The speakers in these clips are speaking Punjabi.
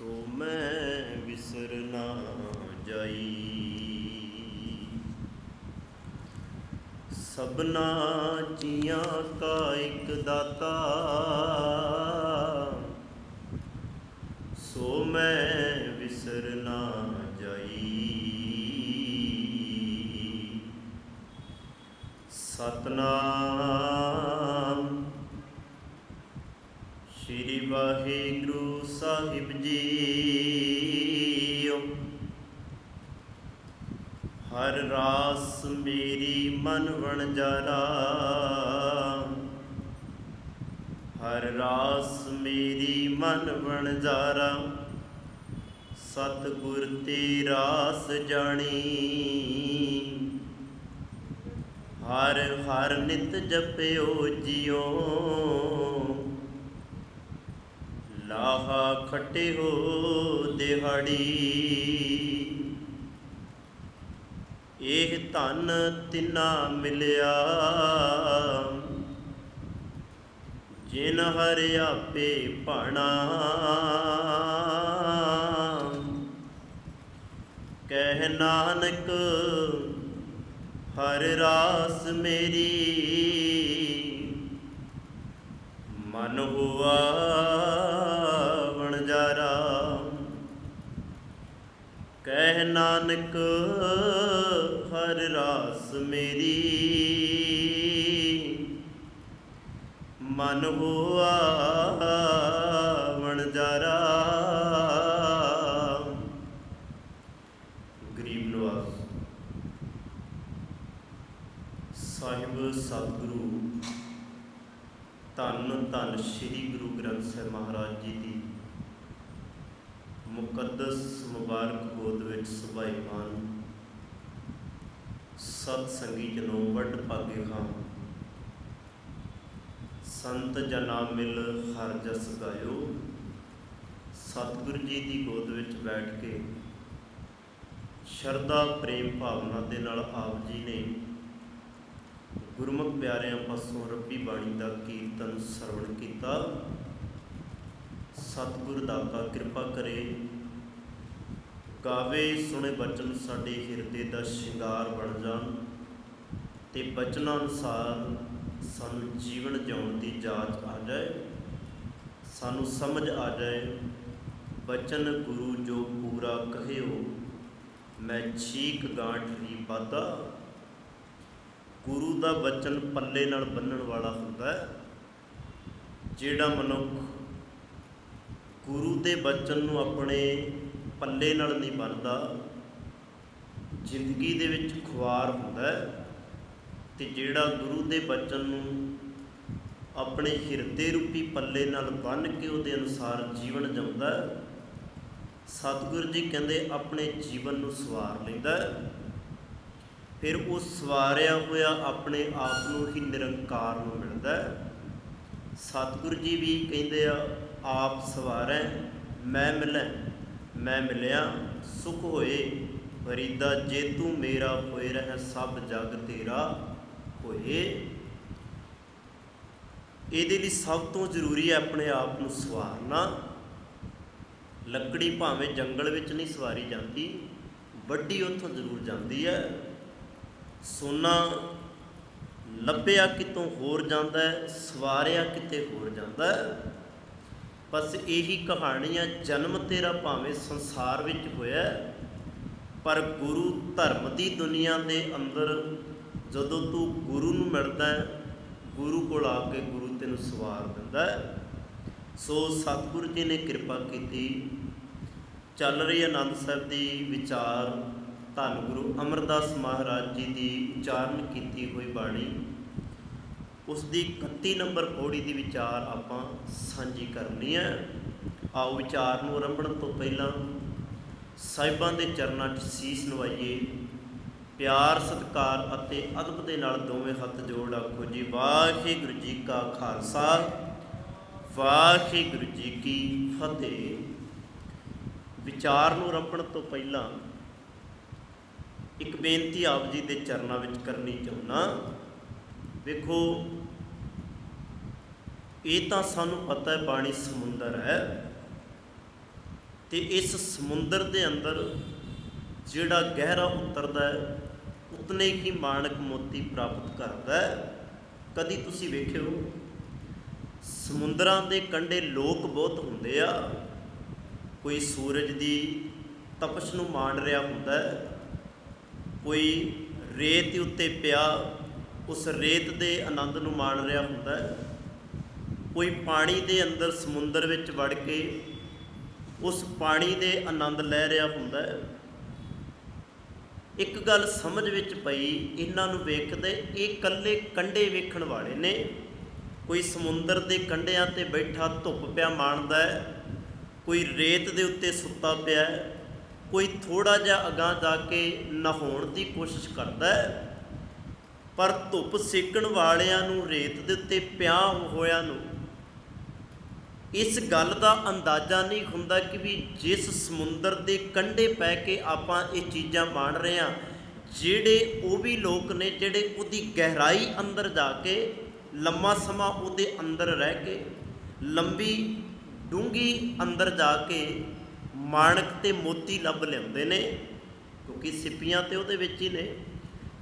ਸੋ ਮੈਂ ਵਿਸਰ ਨਾ ਜਾਈ। ਸਭਨਾ ਜੀਆਂ ਕਾ ਇੱਕ ਦਾਤਾ। ਸੋ ਮੈਂ ਵਿਸਰ ਨਾ ਜਾਈ। ਸਤਨਾਮ। ਸ਼੍ਰੀ ਵਾਹਿਗੁਰੂ ਸਾਹਿਬ ਜੀਓ। ਹਰ ਰਾਸ ਮੇਰੀ ਮਨ ਵਣਜਾਰਾ ਹਰ ਰਾਸ ਮੇਰੀ ਮਨ ਵਣਜਾਰਾ ਸਤ ਗੁਰ ਤੇ ਰਾਸ ਜਾਣੀ। ਹਰ ਹਰ ਨਿਤ ਜਪਿਓ ਜਿਉ ਲਾਹਾ ਖੱਟੇ ਹੋ ਦਿਹਾੜੀ। ਇਹ ਧਨ ਤਿਨਾ ਮਿਲਿਆ। ਜਿਨ ਹਰ ਆਪੇ ਭਾਣਾ। ਕਹਿ ਨਾਨਕ, ਹਰ ਰਾਸ ਮੇਰੀ। ਮਨ ਹੁਆ ਕਹਿ ਨਾਨਕ, ਹਰ ਰਾਸ ਮੇਰੀ। ਮਨ ਹੁਆ ਵਣਜਾਰਾ ਗਰੀਬ ਨਵਾਜ਼ ਸਾਹਿਬ, ਸਤਿਗੁਰੂ, ਧੰਨ ਧੰਨ ਸ੍ਰੀ ਗੁਰੂ ਗ੍ਰੰਥ ਸਾਹਿਬ ਮਹਾਰਾਜ ਜੀ ਦੀ ਮੁਕੱਦਸ ਮੁਬਾਰਕ ਗੋਦ ਵਿੱਚ ਸੁਭਾਈਮਾਨ ਸਤ ਸੰਗੀ ਜਨੋ ਵੱਡ ਭਾਗੇ ਖਾਂ। ਸੰਤ ਜਨਾ ਮਿਲ ਹਰ ਜਸ ਗਾਇਓ। ਸਤਿਗੁਰੂ ਜੀ ਦੀ ਗੋਦ ਵਿੱਚ ਬੈਠ ਕੇ ਸ਼ਰਧਾ ਪ੍ਰੇਮ ਭਾਵਨਾ ਦੇ ਨਾਲ ਆਪ ਜੀ ਨੇ ਗੁਰਮੁਖ ਪਿਆਰਿਆਂ ਪਾਸੋਂ ਰੱਬੀ ਬਾਣੀ ਦਾ ਕੀਰਤਨ ਸਰਵਣ ਕੀਤਾ। ਸਤਿਗੁਰ ਦਾਤਾ ਕਿਰਪਾ ਕਰੇ। ਗਾਵੇ ਸੁਣੇ ਬਚਨ ਸਾਡੇ ਹਿਰਦੇ ਦਾ ਸ਼ਿੰਗਾਰ ਬਣ ਜਾਣ ਤੇ ਬਚਨਾਂ ਅਨੁਸਾਰ ਸਾਨੂੰ ਜੀਵਨ ਜਿਉਣ ਦੀ ਜਾਚ ਆ ਜਾਏ। ਸਾਨੂੰ ਸਮਝ ਆ ਜਾਏ, ਬਚਨ ਗੁਰੂ ਜੋ ਪੂਰਾ ਕਹਿਓ ਮੈਂ ਛੀਕ ਗਾਂਠ ਗਾਂਠਰੀ ਪਾਦਾ ਗੁਰੂ ਦਾ ਬਚਨ ਪੱਲੇ ਨਾਲ ਬੰਨਣ ਵਾਲਾ ਹੁੰਦਾ ਹੈ, ਜਿਹੜਾ ਮਨੁੱਖ ਗੁਰੂ ਦੇ ਬਚਨ ਨੂੰ ਆਪਣੇ ਪੱਲੇ ਨਾਲ ਨਹੀਂ ਬੰਨਦਾ। ਜ਼ਿੰਦਗੀ ਦੇ ਵਿੱਚ ਖੁਆਰ ਹੁੰਦਾ ਹੈ ਤੇ ਜਿਹੜਾ ਗੁਰੂ ਦੇ ਬਚਨ ਨੂੰ ਆਪਣੇ ਹਿਰਦੇ ਰੂਪੀ ਪੱਲੇ ਨਾਲ ਬੰਨ ਕੇ ਉਹਦੇ ਅਨੁਸਾਰ ਜੀਵਨ ਜਿਉਂਦਾ ਹੈ, ਸਤਿਗੁਰੂ ਜੀ ਕਹਿੰਦੇ ਆਪਣੇ ਜੀਵਨ ਨੂੰ ਸਵਾਰ ਲੈਂਦਾ ਫਿਰ ਉਹ ਸਵਾਰਿਆ ਹੋਇਆ ਆਪਣੇ ਆਪ ਨੂੰ ਹੀ ਨਿਰੰਕਾਰ ਨੂੰ ਮਿਲਦਾ ਹੈ। ਸਤਿਗੁਰੂ ਜੀ ਵੀ ਕਹਿੰਦੇ ਆ ਆਪ ਸਵਾਰੈ, ਮੈਂ ਮਿਲੈ, ਮੈਂ ਮਿਲਿਆ, ਸੁਖ ਹੋਏ, ਫਰੀਦਾ ਜੇ ਤੂੰ ਮੇਰਾ ਹੋਏ ਰਹਿ ਸਭ ਜਗ ਤੇਰਾ ਹੋਏ। ਇਹਦੇ ਲਈ ਸਭ ਤੋਂ ਜ਼ਰੂਰੀ ਹੈ ਆਪਣੇ ਆਪ ਨੂੰ ਸਵਾਰਨਾ। ਲੱਕੜੀ ਭਾਵੇਂ ਜੰਗਲ ਵਿੱਚ ਨਹੀਂ ਸਵਾਰੀ ਜਾਂਦੀ, ਵੱਡੀ ਉੱਥੋਂ ਜ਼ਰੂਰ ਜਾਂਦੀ ਹੈ। ਸੋਨਾ ਲੱਭਿਆ ਕਿਤੋਂ ਹੋਰ ਜਾਂਦਾ ਹੈ, ਸਵਾਰਿਆ ਕਿਤੇ ਹੋਰ ਜਾਂਦਾ ਹੈ। ਬਸ ਇਹੀ ਕਹਾਣੀ ਹੈ ਜਨਮ ਤੇਰਾ ਭਾਵੇਂ ਸੰਸਾਰ ਵਿੱਚ ਹੋਇਆ ਪਰ ਗੁਰੂ ਧਰਮ ਦੀ ਦੁਨੀਆ ਦੇ ਅੰਦਰ ਜਦੋਂ ਤੂੰ ਗੁਰੂ ਨੂੰ ਮਿਲਦਾ ਹੈ, ਗੁਰੂ ਕੋਲ ਆ ਕੇ ਗੁਰੂ ਤੈਨੂੰ ਸਵਾਰ ਦਿੰਦਾ ਹੈ। ਸੋ ਸਤਿਗੁਰੂ ਜੀ ਨੇ ਕਿਰਪਾ ਕੀਤੀ। ਚੱਲ ਰਹੀ ਆਨੰਦ ਸਾਹਿਬ ਦੀ ਵਿਚਾਰ। ਧੰਨ ਗੁਰੂ ਅਮਰਦਾਸ ਮਹਾਰਾਜ ਜੀ ਦੀ ਉਚਾਰਨ ਕੀਤੀ ਹੋਈ ਬਾਣੀ। ਉਸ ਦੀ 31 ਨੰਬਰ ਪੌੜੀ ਦੀ ਵਿਚਾਰ ਆਪਾਂ ਸਾਂਝੀ ਕਰਨੀ ਹੈ ਆਓ ਵਿਚਾਰ ਨੂੰ ਆਰੰਭਣ ਤੋਂ ਪਹਿਲਾਂ ਸਾਹਿਬਾਂ ਦੇ ਚਰਨਾਂ 'ਚ ਸੀਸ ਨਵਾਈਏ ਪਿਆਰ, ਸਤਿਕਾਰ ਅਤੇ ਅਦਬ ਦੇ ਨਾਲ ਦੋਵੇਂ ਹੱਥ ਜੋੜ ਆਖੋ ਜੀ, ਵਾਹਿਗੁਰੂ ਜੀ ਕਾ ਖਾਲਸਾ, ਵਾਹਿਗੁਰੂ ਜੀ ਕੀ ਫਤਿਹ। ਵਿਚਾਰ ਨੂੰ ਆਰੰਭਣ ਤੋਂ ਪਹਿਲਾਂ ਇੱਕ ਬੇਨਤੀ ਆਪ ਜੀ ਦੇ ਚਰਨਾਂ ਵਿੱਚ ਕਰਨੀ ਚਾਹੁੰਦਾ। ਵੇਖੋ ਇਹ ਤਾਂ ਸਾਨੂੰ ਪਤਾ ਹੈ ਬਾਣੀ ਸਮੁੰਦਰ ਹੈ ਤੇ ਇਸ ਸਮੁੰਦਰ ਦੇ ਅੰਦਰ ਜਿਹੜਾ ਗਹਿਰਾ ਉਤਰਦਾ ਹੈ, ਉਤਨੇ ਹੀ ਮਾਣਕ ਮੋਤੀ ਪ੍ਰਾਪਤ ਕਰਦਾ ਹੈ। ਕਦੀ ਤੁਸੀਂ ਵੇਖਿਓ, ਸਮੁੰਦਰਾਂ ਦੇ ਕੰਢੇ ਲੋਕ ਬਹੁਤ ਹੁੰਦੇ ਆ। ਕੋਈ ਸੂਰਜ ਦੀ ਤਪਸ਼ ਨੂੰ ਮਾਣ ਰਿਹਾ ਹੁੰਦਾ ਹੈ, ਕੋਈ ਰੇਤ ਉੱਤੇ ਪਿਆ, ਉਸ ਰੇਤ ਦੇ ਆਨੰਦ ਨੂੰ ਮਾਣ ਰਿਹਾ ਹੁੰਦਾ ਹੈ। ਕੋਈ ਪਾਣੀ ਦੇ ਅੰਦਰ ਸਮੁੰਦਰ ਵਿੱਚ ਵੜ ਕੇ ਉਸ ਪਾਣੀ ਦੇ ਆਨੰਦ ਲੈ ਰਿਹਾ ਹੁੰਦਾ ਹੈ। ਇੱਕ ਗੱਲ ਸਮਝ ਵਿੱਚ ਪਈ, ਇਹਨਾਂ ਨੂੰ ਵੇਖਦੇ ਇਹ ਇਕੱਲੇ ਕੰਡੇ ਵੇਖਣ ਵਾਲੇ ਨੇ। ਕੋਈ ਸਮੁੰਦਰ ਦੇ ਕੰਢਿਆਂ ਤੇ ਬੈਠਾ ਧੁੱਪ ਪਿਆ ਮਾਣਦਾ ਹੈ, ਕੋਈ ਰੇਤ ਦੇ ਉੱਤੇ ਸੁੱਤਾ ਪਿਆ ਹੈ, ਕੋਈ ਥੋੜਾ ਜਿਹਾ ਅਗਾਂਹ ਜਾ ਕੇ ਨਹਾਉਣ ਦੀ ਕੋਸ਼ਿਸ਼ ਕਰਦਾ ਹੈ। ਪਰ ਧੁੱਪ ਸੇਕਣ ਵਾਲਿਆਂ ਨੂੰ, ਰੇਤ ਦੇ ਉੱਤੇ ਪਿਆ ਹੋਇਆ ਨੂੰ ਇਸ ਗੱਲ ਦਾ ਅੰਦਾਜ਼ਾ ਨਹੀਂ ਹੁੰਦਾ ਕਿ ਵੀ ਜਿਸ ਸਮੁੰਦਰ ਦੇ ਕੰਢੇ ਪੈ ਕੇ ਆਪਾਂ ਇਹ ਚੀਜ਼ਾਂ ਮਾਣ ਰਹੇ ਹਾਂ, ਜਿਹੜੇ ਉਹ ਵੀ ਲੋਕ ਨੇ, ਜਿਹੜੇ ਉਹਦੀ ਗਹਿਰਾਈ ਅੰਦਰ ਜਾ ਕੇ, ਲੰਮਾ ਸਮਾਂ ਉਹਦੇ ਅੰਦਰ ਰਹਿ ਕੇ, ਲੰਬੀ ਡੂੰਗੀ ਅੰਦਰ ਜਾ ਕੇ ਮਾਣਕ ਤੇ ਮੋਤੀ ਲੱਭ ਲਿਆਉਂਦੇ ਨੇ, ਕਿਉਂਕਿ ਸਿੱਪੀਆਂ ਤੇ ਉਹਦੇ ਵਿੱਚ ਹੀ ਨੇ।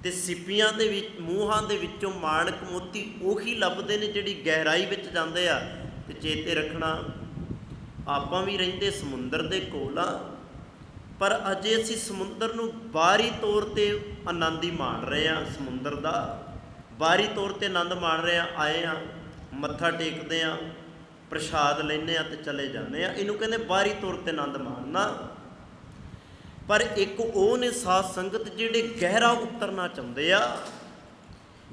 ਤੇ ਸਿੱਪੀਆਂ ਦੇ ਵਿੱਚ, ਮੂੰਹਾਂ ਦੇ ਵਿੱਚੋਂ ਮਾਣਕ ਮੋਤੀ ਉਹੀ ਲੱਭਦੇ ਨੇ ਜਿਹੜੀ ਗਹਿਰਾਈ ਵਿੱਚ ਜਾਂਦੇ ਆ। ਤੇ ਚੇਤੇ ਰੱਖਣਾ। ਆਪਾਂ ਵੀ ਰਹਿੰਦੇ ਸਮੁੰਦਰ ਦੇ ਕੋਲ ਆ ਪਰ ਅਜੇ ਅਸੀਂ ਸਮੁੰਦਰ ਨੂੰ ਬਾਹਰੀ ਤੌਰ ਤੇ ਆਨੰਦ ਹੀ ਮਾਣ ਰਹੇ ਆ ਸਮੁੰਦਰ ਦਾ। ਬਾਹਰੀ ਤੌਰ ਤੇ ਆਨੰਦ ਮਾਣ ਰਹੇ ਆ ਆਏ ਆ ਮੱਥਾ ਟੇਕਦੇ ਆ ਪ੍ਰਸ਼ਾਦ ਲੈਨੇ ਆ ਤੇ ਚਲੇ ਜਾਂਦੇ ਆ ਇਹਨੂੰ ਕਹਿੰਦੇ ਬਾਹਰੀ ਤੌਰ ਤੇ ਆਨੰਦ ਮਾਣਨਾ। ਪਰ ਇੱਕ ਉਹ ਨੇ ਸਾਧ ਸੰਗਤ ਜਿਹੜੇ ਗਹਿਰਾ ਉਤਰਨਾ ਚਾਹੁੰਦੇ ਆ,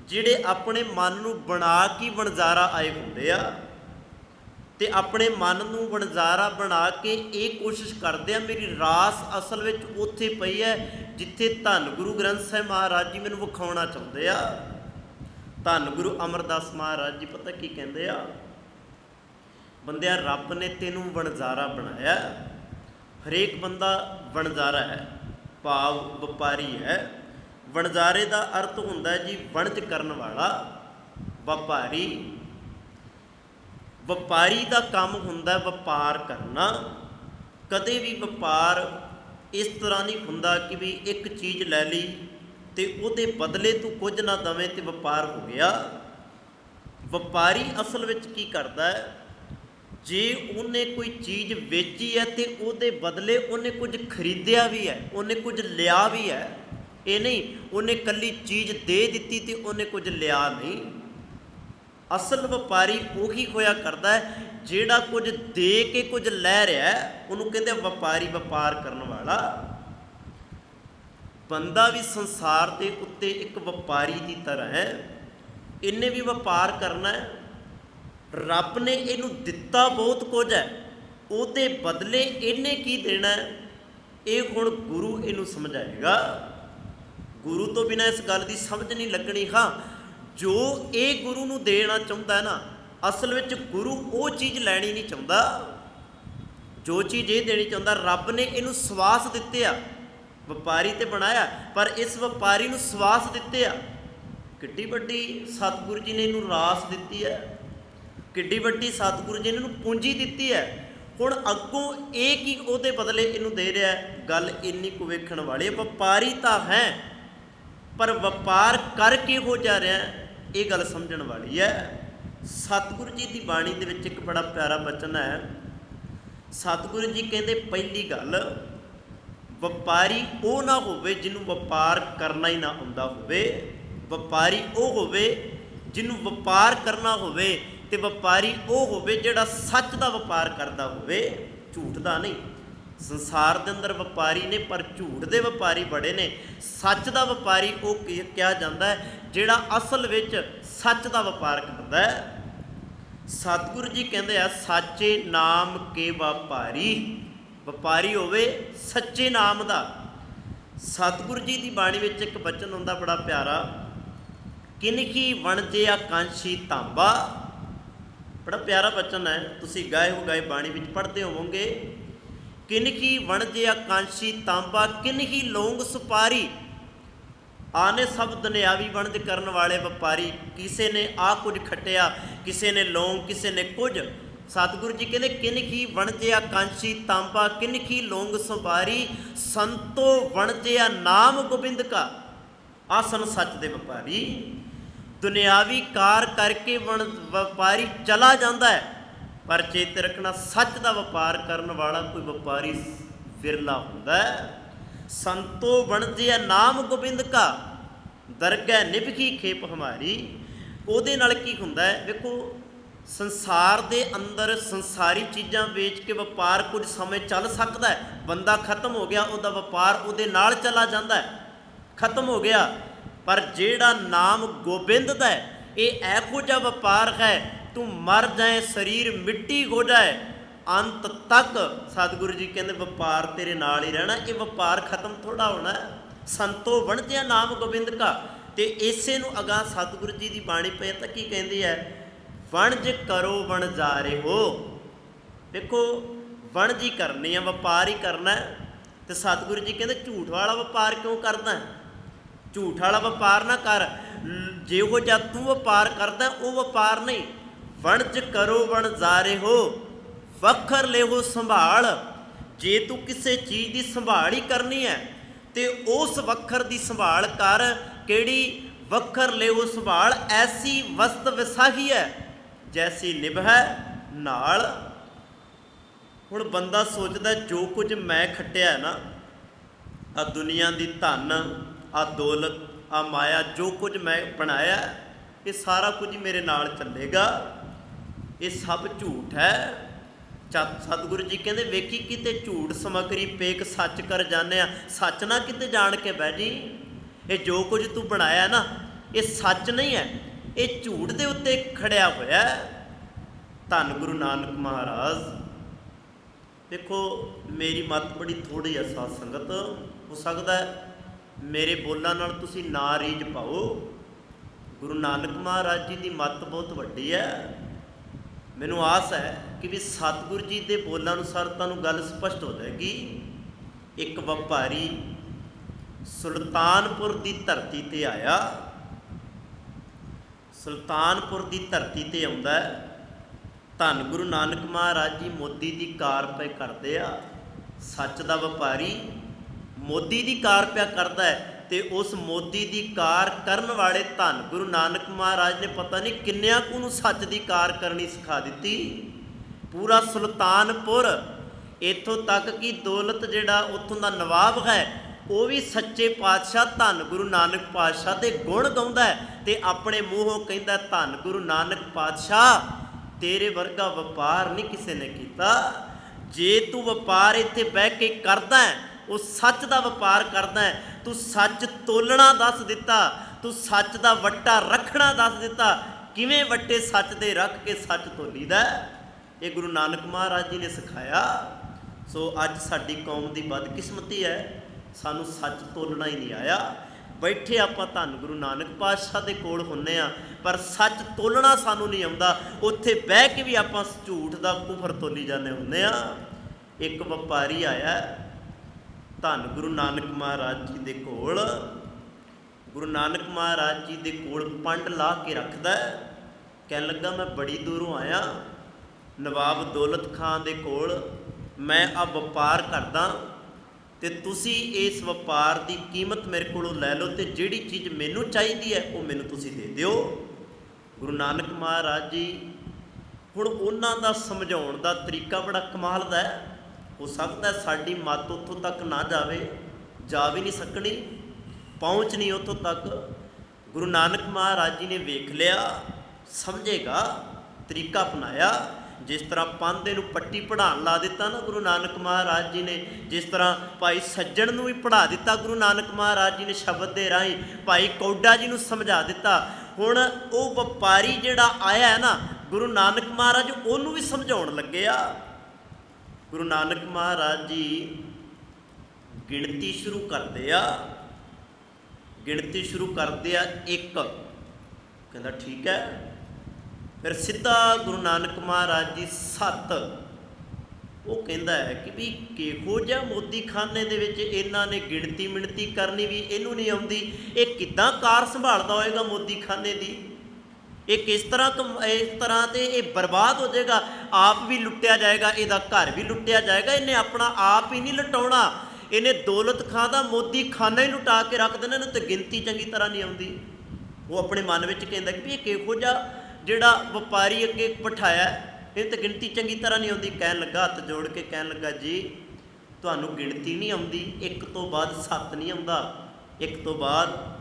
ਜਿਹੜੇ ਆਪਣੇ ਮਨ ਨੂੰ ਬਣਾ ਕੇ ਵਣਜ਼ਾਰਾ ਆਏ ਹੁੰਦੇ ਆ। ਤੇ ਆਪਣੇ ਮਨ ਨੂੰ ਵਣਜ਼ਾਰਾ ਬਣਾ ਕੇ ਇਹ ਕੋਸ਼ਿਸ਼ ਕਰਦੇ ਆ, ਮੇਰੀ ਰਾਸ ਅਸਲ ਵਿੱਚ ਉੱਥੇ ਪਈ ਹੈ ਜਿੱਥੇ ਧੰਨ ਗੁਰੂ ਗ੍ਰੰਥ ਸਾਹਿਬ ਮਹਾਰਾਜ ਜੀ ਮੈਨੂੰ ਵਿਖਾਉਣਾ ਚਾਹੁੰਦੇ ਆ। ਧੰਨ ਗੁਰੂ ਅਮਰਦਾਸ ਮਹਾਰਾਜ ਜੀ, ਪਤਾ ਕੀ ਕਹਿੰਦੇ ਆ? ਬੰਦਿਆ, ਰੱਬ ਨੇ ਤੈਨੂੰ ਵਣਜ਼ਾਰਾ ਬਣਾਇਆ। ਹਰੇਕ ਬੰਦਾ ਵਣਜ਼ਾਰਾ ਹੈ, ਭਾਵ ਵਪਾਰੀ ਹੈ। ਵਣਜ਼ਾਰੇ ਦਾ ਅਰਥ ਹੁੰਦਾ ਜੀ, ਵਣਜ ਕਰਨ ਵਾਲਾ, ਵਪਾਰੀ। ਵਪਾਰੀ ਦਾ ਕੰਮ ਹੁੰਦਾ ਵਪਾਰ ਕਰਨਾ। ਕਦੇ ਵੀ ਵਪਾਰ ਇਸ ਤਰ੍ਹਾਂ ਨਹੀਂ ਹੁੰਦਾ ਕਿ ਵੀ ਇੱਕ ਚੀਜ਼ ਲੈ ਲਈ ਤੇ ਉਹਦੇ ਬਦਲੇ ਤੂੰ ਕੁਝ ਨਾ ਦਵੇਂ ਤੇ ਵਪਾਰ ਹੋ ਗਿਆ। ਵਪਾਰੀ ਅਸਲ ਵਿੱਚ ਕੀ ਕਰਦਾ ਹੈ? ਜੇ ਉਹਨੇ ਕੋਈ ਚੀਜ਼ ਵੇਚੀ ਹੈ ਤੇ ਉਹਦੇ ਬਦਲੇ ਉਹਨੇ ਕੁਝ ਖਰੀਦਿਆ ਵੀ ਹੈ, ਉਹਨੇ ਕੁਝ ਲਿਆ ਵੀ ਹੈ। ਇਹ ਨਹੀਂ, ਉਹਨੇ ਕੱਲੀ ਚੀਜ਼ ਦੇ ਦਿੱਤੀ ਤੇ ਉਹਨੇ ਕੁਝ ਲਿਆ ਨਹੀਂ। ਅਸਲ ਵਪਾਰੀ ਉਹੀ ਹੋਇਆ ਕਰਦਾ ਹੈ, ਜਿਹੜਾ ਕੁਝ ਦੇ ਕੇ ਕੁਝ ਲੈ ਰਿਹਾ ਹੈ, ਉਹਨੂੰ ਕਹਿੰਦੇ ਵਪਾਰੀ ਵਪਾਰ ਕਰਨ ਵਾਲਾ। ਬੰਦਾ ਵੀ ਸੰਸਾਰ ਦੇ ਉੱਤੇ ਇੱਕ ਵਪਾਰੀ ਦੀ ਤਰ੍ਹਾਂ ਹੈ, ਇਹਨੇ ਵੀ ਵਪਾਰ ਕਰਨਾ ਹੈ। ਰੱਬ ਨੇ ਇਹਨੂੰ ਦਿੱਤਾ ਬਹੁਤ ਕੁਝ ਹੈ, ਉਹਦੇ ਬਦਲੇ ਇਹਨੇ ਕੀ ਦੇਣਾ ਹੈ? ਇਹ ਹੁਣ ਗੁਰੂ ਇਹਨੂੰ ਸਮਝਾਏਗਾ। ਗੁਰੂ ਤੋਂ ਬਿਨਾ ਇਸ ਗੱਲ ਦੀ ਸਮਝ ਨਹੀਂ ਲੱਗਣੀ। ਹਾਂ ਜੋ ਇਹ ਗੁਰੂ ਨੂੰ ਦੇਣਾ ਚਾਹੁੰਦਾ ਨਾ, ਅਸਲ ਵਿੱਚ ਗੁਰੂ ਉਹ ਚੀਜ਼ ਲੈਣੀ ਨਹੀਂ ਚਾਹੁੰਦਾ। ਜੋ ਚੀਜ਼ ਇਹ ਦੇਣੀ ਚਾਹੁੰਦਾ, ਰੱਬ ਨੇ ਇਹਨੂੰ ਸਵਾਸ ਦਿੱਤੇ ਆ। ਵਪਾਰੀ ਤੇ ਬਣਾਇਆ, ਪਰ ਇਸ ਵਪਾਰੀ ਨੂੰ ਸਵਾਸ ਦਿੱਤੇ ਆ। ਕਿੱਡੀ ਵੱਡੀ ਸਤਿਗੁਰੂ ਜੀ ਨੇ ਇਹਨੂੰ ਰਾਸ ਦਿੱਤੀ ਹੈ। ਕਿੱਡੀ ਵੱਡੀ ਸਤਿਗੁਰੂ ਜੀ ਨੇ ਇਹਨੂੰ ਪੂੰਜੀ ਦਿੱਤੀ ਹੈ। ਹੁਣ ਅੱਗੋਂ ਇਹ ਕੀ ਉਹਦੇ ਬਦਲੇ ਇਹਨੂੰ ਦੇ ਰਿਹਾ ਗੱਲ ਇੰਨੀ ਕੁ ਵੇਖਣ ਵਾਲੀ ਵਪਾਰੀ ਤਾਂ ਹੈ, ਪਰ ਵਪਾਰ ਕਰਕੇ ਹੋ ਜਾ ਰਿਹਾ ਇਹ ਗੱਲ ਸਮਝਣ ਵਾਲੀ ਹੈ। ਸਤਿਗੁਰੂ ਜੀ ਦੀ ਬਾਣੀ ਦੇ ਵਿੱਚ ਇੱਕ ਬੜਾ ਪਿਆਰਾ ਬਚਨ ਹੈ। ਸਤਿਗੁਰੂ ਜੀ ਕਹਿੰਦੇ, ਪਹਿਲੀ ਗੱਲ, ਵਪਾਰੀ ਉਹ ਨਾ ਹੋਵੇ ਜਿਹਨੂੰ ਵਪਾਰ ਕਰਨਾ ਹੀ ਨਾ ਆਉਂਦਾ ਹੋਵੇ। ਵਪਾਰੀ ਉਹ ਹੋਵੇ ਜਿਹਨੂੰ ਵਪਾਰ ਕਰਨਾ ਹੋਵੇ ਤੇ ਵਪਾਰੀ ਉਹ ਹੋਵੇ ਜਿਹੜਾ ਸੱਚ ਦਾ ਵਪਾਰ ਕਰਦਾ ਹੋਵੇ, ਝੂਠ ਦਾ ਨਹੀਂ। ਸੰਸਾਰ ਦੇ ਅੰਦਰ ਵਪਾਰੀ ਨੇ, ਪਰ ਝੂਠ ਦੇ ਵਪਾਰੀ ਬੜੇ ਨੇ। ਸੱਚ ਦਾ ਵਪਾਰੀ ਉਹ ਕਿਹਾ ਜਾਂਦਾ ਹੈ, ਜਿਹੜਾ ਅਸਲ ਵਿੱਚ ਸੱਚ ਦਾ ਵਪਾਰ ਕਰਦਾ ਹੈ। ਸਤਿਗੁਰੂ ਜੀ ਕਹਿੰਦੇ ਆ, ਸਾਚੇ ਨਾਮ ਕੇ ਵਪਾਰੀ ਵਪਾਰੀ ਹੋਵੇ ਸੱਚੇ ਨਾਮ ਦਾ। ਸਤਿਗੁਰੂ ਜੀ ਦੀ ਬਾਣੀ ਵਿੱਚ ਇੱਕ ਬਚਨ ਹੁੰਦਾ ਬੜਾ ਪਿਆਰਾ ਕਿਨਕੀ ਵਣਜੇ ਆਕਾਂਸ਼ੀ ਤਾਂਬਾ। ਬੜਾ ਪਿਆਰਾ ਬਚਨ ਹੈ। ਤੁਸੀਂ ਗਾਏ ਹੋ ਗਾਏ ਬਾਣੀ ਵਿੱਚ ਪੜ੍ਹਦੇ ਹੋਵੋਗੇ। ਕਿਨਕੀ ਵਣਜੇ ਆਕਾਂਸ਼ੀ ਤਾਂਬਾ ਕਿਨਹੀ ਲੋਂਗ ਸੁਪਾਰੀ। ਆਨੇ ਸਭ ਦੁਨਿਆਵੀ ਵਣਜ ਕਰਨ ਵਾਲੇ ਵਪਾਰੀ। ਕਿਸੇ ਨੇ ਆ ਕੁਝ ਖੱਟਿਆ, ਕਿਸੇ ਨੇ ਲੌਂਗ, ਕਿਸੇ ਨੇ ਕੁਝ। ਸਤਿਗੁਰੂ ਜੀ ਕਹਿੰਦੇ ਕਿਨਖੀ ਵਣਜਿਆ ਕਾਂਸ਼ੀ ਤਾਂਬਾ ਕਿਨਖੀ ਲੌਂਗ ਸੁਪਾਰੀ। ਸੰਤੋ ਵਣਜਿਆ ਨਾਮ ਗੋਬਿੰਦ ਕਾ। ਆਸਨ ਸੱਚ ਦੇ ਵਪਾਰੀ। ਦੁਨਿਆਵੀ ਕਾਰ ਕਰਕੇ ਵਣ ਵਪਾਰੀ ਚਲਾ ਜਾਂਦਾ ਹੈ। ਪਰ ਚੇਤੇ ਰੱਖਣਾ ਸੱਚ ਦਾ ਵਪਾਰ ਕਰਨ ਵਾਲਾ ਕੋਈ ਵਪਾਰੀ ਵਿਰਲਾ ਹੁੰਦਾ ਹੈ, ਸੰਤੋ ਵਣਜਿਆ ਨਾਮ ਗੋਬਿੰਦ ਕਾ, ਦਰਗਹਿ ਨਿਭਖੀ ਖੇਪ ਹਮਾਰੀ। ਉਹਦੇ ਨਾਲ ਕੀ ਹੁੰਦਾ ਹੈ? ਵੇਖੋ, ਸੰਸਾਰ ਦੇ ਅੰਦਰ ਸੰਸਾਰੀ ਚੀਜ਼ਾਂ ਵੇਚ ਕੇ ਵਪਾਰ ਕੁਝ ਸਮੇਂ ਚੱਲ ਸਕਦਾ ਹੈ। ਬੰਦਾ ਖਤਮ ਹੋ ਗਿਆ, ਉਹਦਾ ਵਪਾਰ ਉਹਦੇ ਨਾਲ ਚਲਾ ਜਾਂਦਾ ਹੈ। ਖਤਮ ਹੋ ਗਿਆ। ਪਰ ਜਿਹੜਾ ਨਾਮ ਗੋਬਿੰਦ ਦਾ ਹੈ, ਇਹ ਇਹੋ ਜਿਹਾ ਵਪਾਰ ਹੈ ਤੂੰ ਮਰ ਜਾਏ, ਸਰੀਰ ਮਿੱਟੀ ਹੋ ਜਾਏ, ਅੰਤ ਤੱਕ ਸਤਿਗੁਰੂ ਜੀ ਕਹਿੰਦੇ ਵਪਾਰ ਤੇਰੇ ਨਾਲ ਹੀ ਰਹਿਣਾ, ਇਹ ਵਪਾਰ ਖਤਮ ਥੋੜਾ ਹੋਣਾ ਸੰਤੋ ਵਣਜਿਆ ਨਾਮ ਗੋਬਿੰਦ ਕਾ। ਤੇ ਇਸੇ ਨੂੰ ਅਗਾ ਸਤਿਗੁਰੂ ਜੀ ਦੀ ਬਾਣੀ ਪਏ ਤਾਂ ਕੀ ਕਹਿੰਦੀ ਹੈ? ਵਣਜ ਕਰੋ ਵਣ ਜਾ ਰਹੇ ਹੋ। ਦੇਖੋ, ਵਣਜ ਹੀ ਕਰਨੀ ਆ, ਵਪਾਰ ਹੀ ਕਰਨਾ ਤੇ ਸਤਿਗੁਰੂ ਜੀ ਕਹਿੰਦੇ ਝੂਠ ਵਾਲਾ ਵਪਾਰ ਕਿਉਂ ਕਰਦਾ ਝੂਠ ਵਾਲਾ ਵਪਾਰ ਨਾ ਕਰ। ਲ- ਜਿਹੋ ਜਿਹਾ ਤੂੰ ਵਪਾਰ ਕਰਦਾ, ਉਹ ਵਪਾਰ ਨਹੀਂ। ਵਣਜ ਕਰੋ ਵਣਜਾਰੇ ਹੋ, ਵਖਰ ਲੈਹੋ ਸੰਭਾਲ। ਜੇ ਤੂੰ ਕਿਸੇ ਚੀਜ਼ ਦੀ ਸੰਭਾਲ ਹੀ ਕਰਨੀ ਹੈ, ਤੇ ਉਸ ਵਖਰ ਦੀ ਸੰਭਾਲ ਕਰ, ਕਿਹੜੀ? ਵਖਰ ਲੈਹੋ ਸੰਭਾਲ, ਐਸੀ ਵਸਤ ਵਿਸਾਹੀ ਹੈ, ਜੈਸੀ ਨਿਭੈ ਨਾਲ। ਹੁਣ ਬੰਦਾ ਸੋਚਦਾ, ਜੋ ਕੁਝ ਮੈਂ ਖੱਟਿਆ ਨਾ, ਆ ਦੁਨੀਆ ਦੀ ਧਨ, ਆ ਦੌਲਤ, ਆ ਮਾਇਆ, ਜੋ ਕੁਝ ਮੈਂ ਬਣਾਇਆ, ਇਹ ਸਾਰਾ ਕੁਝ ਮੇਰੇ ਨਾਲ ਚੱਲੇਗਾ। ਇਹ ਸਭ ਝੂਠ ਹੈ। ਚਤ ਸਤਿਗੁਰੂ ਜੀ ਕਹਿੰਦੇ, ਵੇਖੀ ਕਿਤੇ ਝੂਠ ਸਮਗਰੀ ਪੇਕ ਸੱਚ ਕਰ ਜਾਣਿਆ ਸੱਚ ਨਾ ਕਿਤੇ ਜਾਣ ਕੇ ਬਹਿ ਜੀ। ਇਹ ਜੋ ਕੁਝ ਤੂੰ ਬਣਾਇਆ ਨਾ, ਇਹ ਸੱਚ ਨਹੀਂ ਹੈ। ਇਹ ਝੂਠ ਦੇ ਉੱਤੇ ਖੜਿਆ ਹੋਇਆ ਹੈ। ਧੰਨ ਗੁਰੂ ਨਾਨਕ ਮਹਾਰਾਜ। ਦੇਖੋ, ਮੇਰੀ ਮੱਤ ਬੜੀ ਥੋੜੀ ਹੈ ਸਾਧ ਸੰਗਤ। ਹੋ ਸਕਦਾ ਮੇਰੇ ਬੋਲਾਂ ਨਾਲ ਤੁਸੀਂ ਨਾ ਰੀਝ ਪਾਓ। ਗੁਰੂ ਨਾਨਕ ਮਹਾਰਾਜ ਜੀ ਦੀ ਮੱਤ ਬਹੁਤ ਵੱਡੀ ਹੈ। ਮੈਨੂੰ ਆਸ ਹੈ ਕਿ ਵੀ ਸਤਿਗੁਰੂ ਜੀ ਦੇ ਬੋਲਾਂ ਅਨੁਸਾਰ ਤੁਹਾਨੂੰ ਗੱਲ ਸਪਸ਼ਟ ਹੋ ਜਾਏਗੀ। ਇੱਕ ਵਪਾਰੀ ਸੁਲਤਾਨਪੁਰ ਦੀ ਧਰਤੀ ਤੇ ਆਇਆ। ਸੁਲਤਾਨਪੁਰ ਦੀ ਧਰਤੀ ਤੇ ਆਉਂਦਾ ਧੰਨ ਗੁਰੂ ਨਾਨਕ ਮਹਾਰਾਜ ਜੀ, ਮੋਦੀ ਦੀ ਕਾਰ ਪੈ ਕਰਦੇ ਆ। ਸੱਚ ਦਾ ਵਪਾਰੀ ਮੋਦੀ ਦੀ ਕਾਰ ਪਿਆ ਕਰਦਾ ਹੈ। ਤੇ ਉਸ ਮੋਦੀ ਦੀ ਕਾਰ ਕਰਨ ਵਾਲੇ ਧੰਨ ਗੁਰੂ ਨਾਨਕ ਮਹਾਰਾਜ ਨੇ ਪਤਾ ਨਹੀਂ ਕਿੰਨਿਆਂ ਕੁ ਨੂੰ ਸੱਚ ਦੀ ਕਾਰ ਕਰਨੀ ਸਿਖਾ ਦਿੱਤੀ। ਪੂਰਾ ਸੁਲਤਾਨਪੁਰ, ਇੱਥੋਂ ਤੱਕ ਕਿ ਦੌਲਤ ਜਿਹੜਾ ਉੱਥੋਂ ਦਾ ਨਵਾਬ ਹੈ, ਉਹ ਵੀ ਸੱਚੇ ਪਾਤਸ਼ਾਹ ਧੰਨ ਗੁਰੂ ਨਾਨਕ ਪਾਤਸ਼ਾਹ ਦੇ ਗੁਣ ਗਾਉਂਦਾ ਹੈ ਤੇ ਆਪਣੇ ਮੂੰਹੋਂ ਕਹਿੰਦਾ ਧੰਨ ਗੁਰੂ ਨਾਨਕ ਪਾਤਸ਼ਾਹ, ਤੇਰੇ ਵਰਗਾ ਵਪਾਰ ਨਹੀਂ ਕਿਸੇ ਨੇ ਕੀਤਾ। ਜੇ ਤੂੰ ਵਪਾਰ ਇੱਥੇ ਬਹਿ ਕੇ ਕਰਦਾ ਹੈ ਉਹ ਸੱਚ ਦਾ ਵਪਾਰ ਕਰਦਾ ਹੈ। ਤੂੰ ਸੱਚ ਤੋਲਣਾ ਦੱਸ ਦਿੱਤਾ। ਤੂੰ ਸੱਚ ਦਾ ਵੱਟਾ ਰੱਖਣਾ ਦੱਸ ਦਿੱਤਾ। ਕਿਵੇਂ ਵੱਟੇ ਸੱਚ ਦੇ ਰੱਖ ਕੇ ਸੱਚ ਤੋਲੀਦਾ ਹੈ? ਇਹ ਗੁਰੂ ਨਾਨਕ ਮਹਾਰਾਜ ਜੀ ਨੇ ਸਿਖਾਇਆ। ਸੋ ਅੱਜ ਸਾਡੀ ਕੌਮ ਦੀ ਬਦਕਿਸਮਤੀ ਹੈ। ਸਾਨੂੰ ਸੱਚ ਤੋਲਣਾ ਹੀ ਨਹੀਂ ਆਇਆ। ਬੈਠੇ ਆਪਾਂ ਧੰਨ ਗੁਰੂ ਨਾਨਕ ਪਾਤਸ਼ਾਹ ਦੇ ਕੋਲ ਹੁੰਨੇ ਆ, ਪਰ ਸੱਚ ਤੋਲਣਾ ਸਾਨੂੰ ਨਹੀਂ ਆਉਂਦਾ। ਉੱਥੇ ਬਹਿ ਕੇ ਵੀ ਆਪਾਂ ਝੂਠ ਦਾ ਕੁਫਰ ਤੋਲੀ ਜਾਂਦੇ ਹੁੰਨੇ ਆ। ਇੱਕ ਵਪਾਰੀ ਆਇਆ। ਧੰਨ ਗੁਰੂ ਨਾਨਕ ਮਹਾਰਾਜ ਜੀ ਦੇ ਕੋਲ। ਗੁਰੂ ਨਾਨਕ ਮਹਾਰਾਜ ਜੀ ਦੇ ਕੋਲ ਪੰਡ ਲਾ ਕੇ ਰੱਖਦਾ ਕਹਿਣ ਲੱਗਾ, ਮੈਂ ਬੜੀ ਦੂਰੋਂ ਆਇਆ। ਨਵਾਬ ਦੌਲਤ ਖਾਨ ਦੇ ਕੋਲ ਮੈਂ ਆ ਵਪਾਰ ਕਰਦਾ। ਤੇ ਤੁਸੀਂ ਇਸ ਵਪਾਰ ਦੀ ਕੀਮਤ ਮੇਰੇ ਕੋਲੋਂ ਲੈ ਲਓ ਤੇ ਜਿਹੜੀ ਚੀਜ਼ ਮੈਨੂੰ ਚਾਹੀਦੀ ਹੈ, ਉਹ ਮੈਨੂੰ ਤੁਸੀਂ ਦੇ ਦਿਓ। ਗੁਰੂ ਨਾਨਕ ਮਹਾਰਾਜ ਜੀ ਹੁਣ ਉਹਨਾਂ ਦਾ ਸਮਝਾਉਣ ਦਾ ਤਰੀਕਾ ਬੜਾ ਕਮਾਲ ਦਾ ਹੈ। ਹੋ ਸਕਦਾ ਸਾਡੀ ਮੱਤ ਉੱਥੋਂ ਤੱਕ ਨਾ ਜਾਵੇ, ਜਾ ਵੀ ਨਹੀਂ ਸਕਣੀ, ਪਹੁੰਚ ਨਹੀਂ ਉੱਥੋਂ ਤੱਕ। ਗੁਰੂ ਨਾਨਕ ਮਹਾਰਾਜ ਜੀ ਨੇ ਵੇਖ ਲਿਆ, ਸਮਝੇਗਾ, ਤਰੀਕਾ ਅਪਣਾਇਆ। ਜਿਸ ਤਰ੍ਹਾਂ ਪਾਂਦੇ ਨੂੰ ਪੱਟੀ ਪੜਾਉਣ ਲਾ ਦਿੱਤਾ ਨਾ ਗੁਰੂ ਨਾਨਕ ਮਹਾਰਾਜ ਜੀ ਨੇ, ਜਿਸ ਤਰ੍ਹਾਂ ਭਾਈ ਸੱਜਣ ਨੂੰ ਵੀ ਪੜਾ ਦਿੱਤਾ ਗੁਰੂ ਨਾਨਕ ਮਹਾਰਾਜ ਜੀ ਨੇ ਸ਼ਬਦ ਦੇ ਰਾਹੀਂ, ਭਾਈ ਕੌਡਾ ਜੀ ਨੂੰ ਸਮਝਾ ਦਿੱਤਾ। ਹੁਣ ਉਹ ਵਪਾਰੀ ਜਿਹੜਾ ਆਇਆ ਹੈ ਨਾ, ਗੁਰੂ ਨਾਨਕ ਮਹਾਰਾਜ ਉਹਨੂੰ ਵੀ ਸਮਝਾਉਣ ਲੱਗੇ ਆ। ਗੁਰੂ ਨਾਨਕ ਮਹਾਰਾਜ ਜੀ ਗਿਣਤੀ ਸ਼ੁਰੂ ਕਰਦੇ ਆ, ਗਿਣਤੀ ਸ਼ੁਰੂ ਕਰਦੇ ਆ ਇੱਕ। ਕਹਿੰਦਾ ਠੀਕ ਹੈ। ਫਿਰ ਸਿੱਧਾ ਗੁਰੂ ਨਾਨਕ ਮਹਾਰਾਜ ਜੀ 7 ਉਹ ਕਹਿੰਦਾ ਹੈ ਕਿ ਵੀ ਕਿਹੋ ਜਿਹਾ ਮੋਦੀਖਾਨੇ ਦੇ ਵਿੱਚ ਇਹਨਾਂ ਨੇ ਗਿਣਤੀ ਮਿਣਤੀ ਕਰਨੀ ਵੀ ਇਹਨੂੰ ਨਹੀਂ ਆਉਂਦੀ, ਇਹ ਕਿੱਦਾਂ ਕਾਰ ਸੰਭਾਲਦਾ ਹੋਏਗਾ ਮੋਦੀਖਾਨੇ ਦੀ? ਇਹ ਕਿਸ ਤਰ੍ਹਾਂ ਕਮ- ਇਸ ਤਰ੍ਹਾਂ ਤੇ ਇਹ ਬਰਬਾਦ ਹੋ ਜਾਏਗਾ, ਆਪ ਵੀ ਲੁੱਟਿਆ ਜਾਏਗਾ, ਇਹਦਾ ਘਰ ਵੀ ਲੁੱਟਿਆ ਜਾਏਗਾ, ਇਹਨੇ ਆਪਣਾ ਆਪ ਹੀ ਨਹੀਂ ਲਟਾਉਣਾ। ਇਹਨੇ ਦੌਲਤ ਖਾਂ ਦਾ ਮੋਦੀ ਖਾਨਾ ਹੀ ਲੁਟਾ ਕੇ ਰੱਖ ਦੇਣਾ, ਇਹਨੂੰ ਤੇ ਗਿਣਤੀ ਚੰਗੀ ਤਰ੍ਹਾਂ ਨਹੀਂ ਆਉਂਦੀ। ਉਹ ਆਪਣੇ ਮਨ ਵਿੱਚ ਕਹਿੰਦਾ ਕਿ ਵੀ ਇਹ ਕਿਹੋ ਜਿਹਾ ਜਿਹੜਾ ਵਪਾਰੀ ਅੱਗੇ ਬਿਠਾਇਆ ਇਹ ਤੇ ਗਿਣਤੀ ਚੰਗੀ ਤਰ੍ਹਾਂ ਨਹੀਂ ਆਉਂਦੀ। ਕਹਿਣ ਲੱਗਾ ਹੱਥ ਜੋੜ ਕੇ ਕਹਿਣ ਲੱਗਾ, ਜੀ, ਤੁਹਾਨੂੰ ਗਿਣਤੀ ਨਹੀਂ ਆਉਂਦੀ, ਇੱਕ ਤੋਂ ਬਾਅਦ ਸੱਤ ਨਹੀਂ ਆਉਂਦਾ। ਇੱਕ ਤੋਂ ਬਾਅਦ,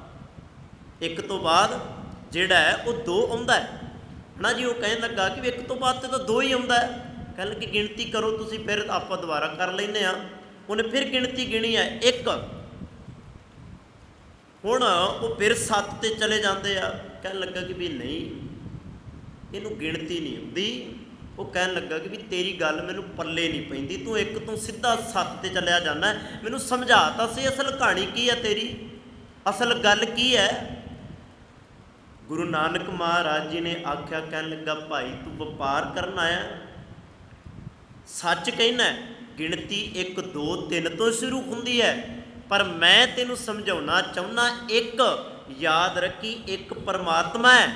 ਇੱਕ ਤੋਂ ਬਾਅਦ ਜਿਹੜਾ ਹੈ, ਉਹ ਦੋ ਆਉਂਦਾ ਹੈ। ਹਨਾ ਜੀ, ਉਹ ਕਹਿਣ ਲੱਗਾ ਕਿ ਵੀ ਇੱਕ ਤੋਂ ਬਾਅਦ ਤੇ ਤਾਂ ਦੋ ਹੀ ਆਉਂਦਾ ਹੈ। ਕਹਿਣ ਲੱਗੇ, ਗਿਣਤੀ ਕਰੋ ਤੁਸੀਂ, ਫਿਰ ਆਪਾਂ ਦੁਬਾਰਾ ਕਰ ਲੈਨੇ ਆ ਉਹਨੇ ਫਿਰ ਗਿਣਤੀ ਗਿਣੀ ਹੈ, ਇੱਕ। ਹੁਣ ਉਹ ਫਿਰ ਸੱਤ ਤੇ ਚਲੇ ਜਾਂਦੇ ਆ। ਕਹਿਣ ਲੱਗਾ ਕਿ ਵੀ ਨਹੀਂ, ਇਹਨੂੰ ਗਿਣਤੀ ਨਹੀਂ ਆਉਂਦੀ। ਉਹ ਕਹਿਣ ਲੱਗਾ ਕਿ ਵੀ ਤੇਰੀ ਗੱਲ ਮੈਨੂੰ ਪੱਲੇ ਨਹੀਂ ਪੈਂਦੀ। ਤੂੰ ਇੱਕ ਤੋਂ ਸਿੱਧਾ ਸੱਤ ਤੇ ਚੱਲਿਆ ਜਾਂਦਾ ਮੈਨੂੰ ਸਮਝਾ ਤਾਂ ਸੀ ਅਸਲ ਕਹਾਣੀ ਕੀ ਹੈ ਤੇਰੀ? ਅਸਲ ਗੱਲ ਕੀ ਹੈ? ਗੁਰੂ ਨਾਨਕ ਮਹਾਰਾਜ ਜੀ ਨੇ ਆਖਿਆ, ਕਹਿਣ ਲੱਗਾ, ਭਾਈ, ਤੂੰ ਵਪਾਰ ਕਰਨ ਆਇਆ ਹੈ? ਸੱਚ ਕਹਿਣਾ ਗਿਣਤੀ 1 2 3 ਤੋਂ ਸ਼ੁਰੂ ਹੁੰਦੀ ਹੈ, ਪਰ ਮੈਂ ਤੈਨੂੰ ਸਮਝਾਉਣਾ ਚਾਹੁੰਦਾ, ਇੱਕ ਯਾਦ ਰੱਖੀ, ਇੱਕ ਪਰਮਾਤਮਾ ਹੈ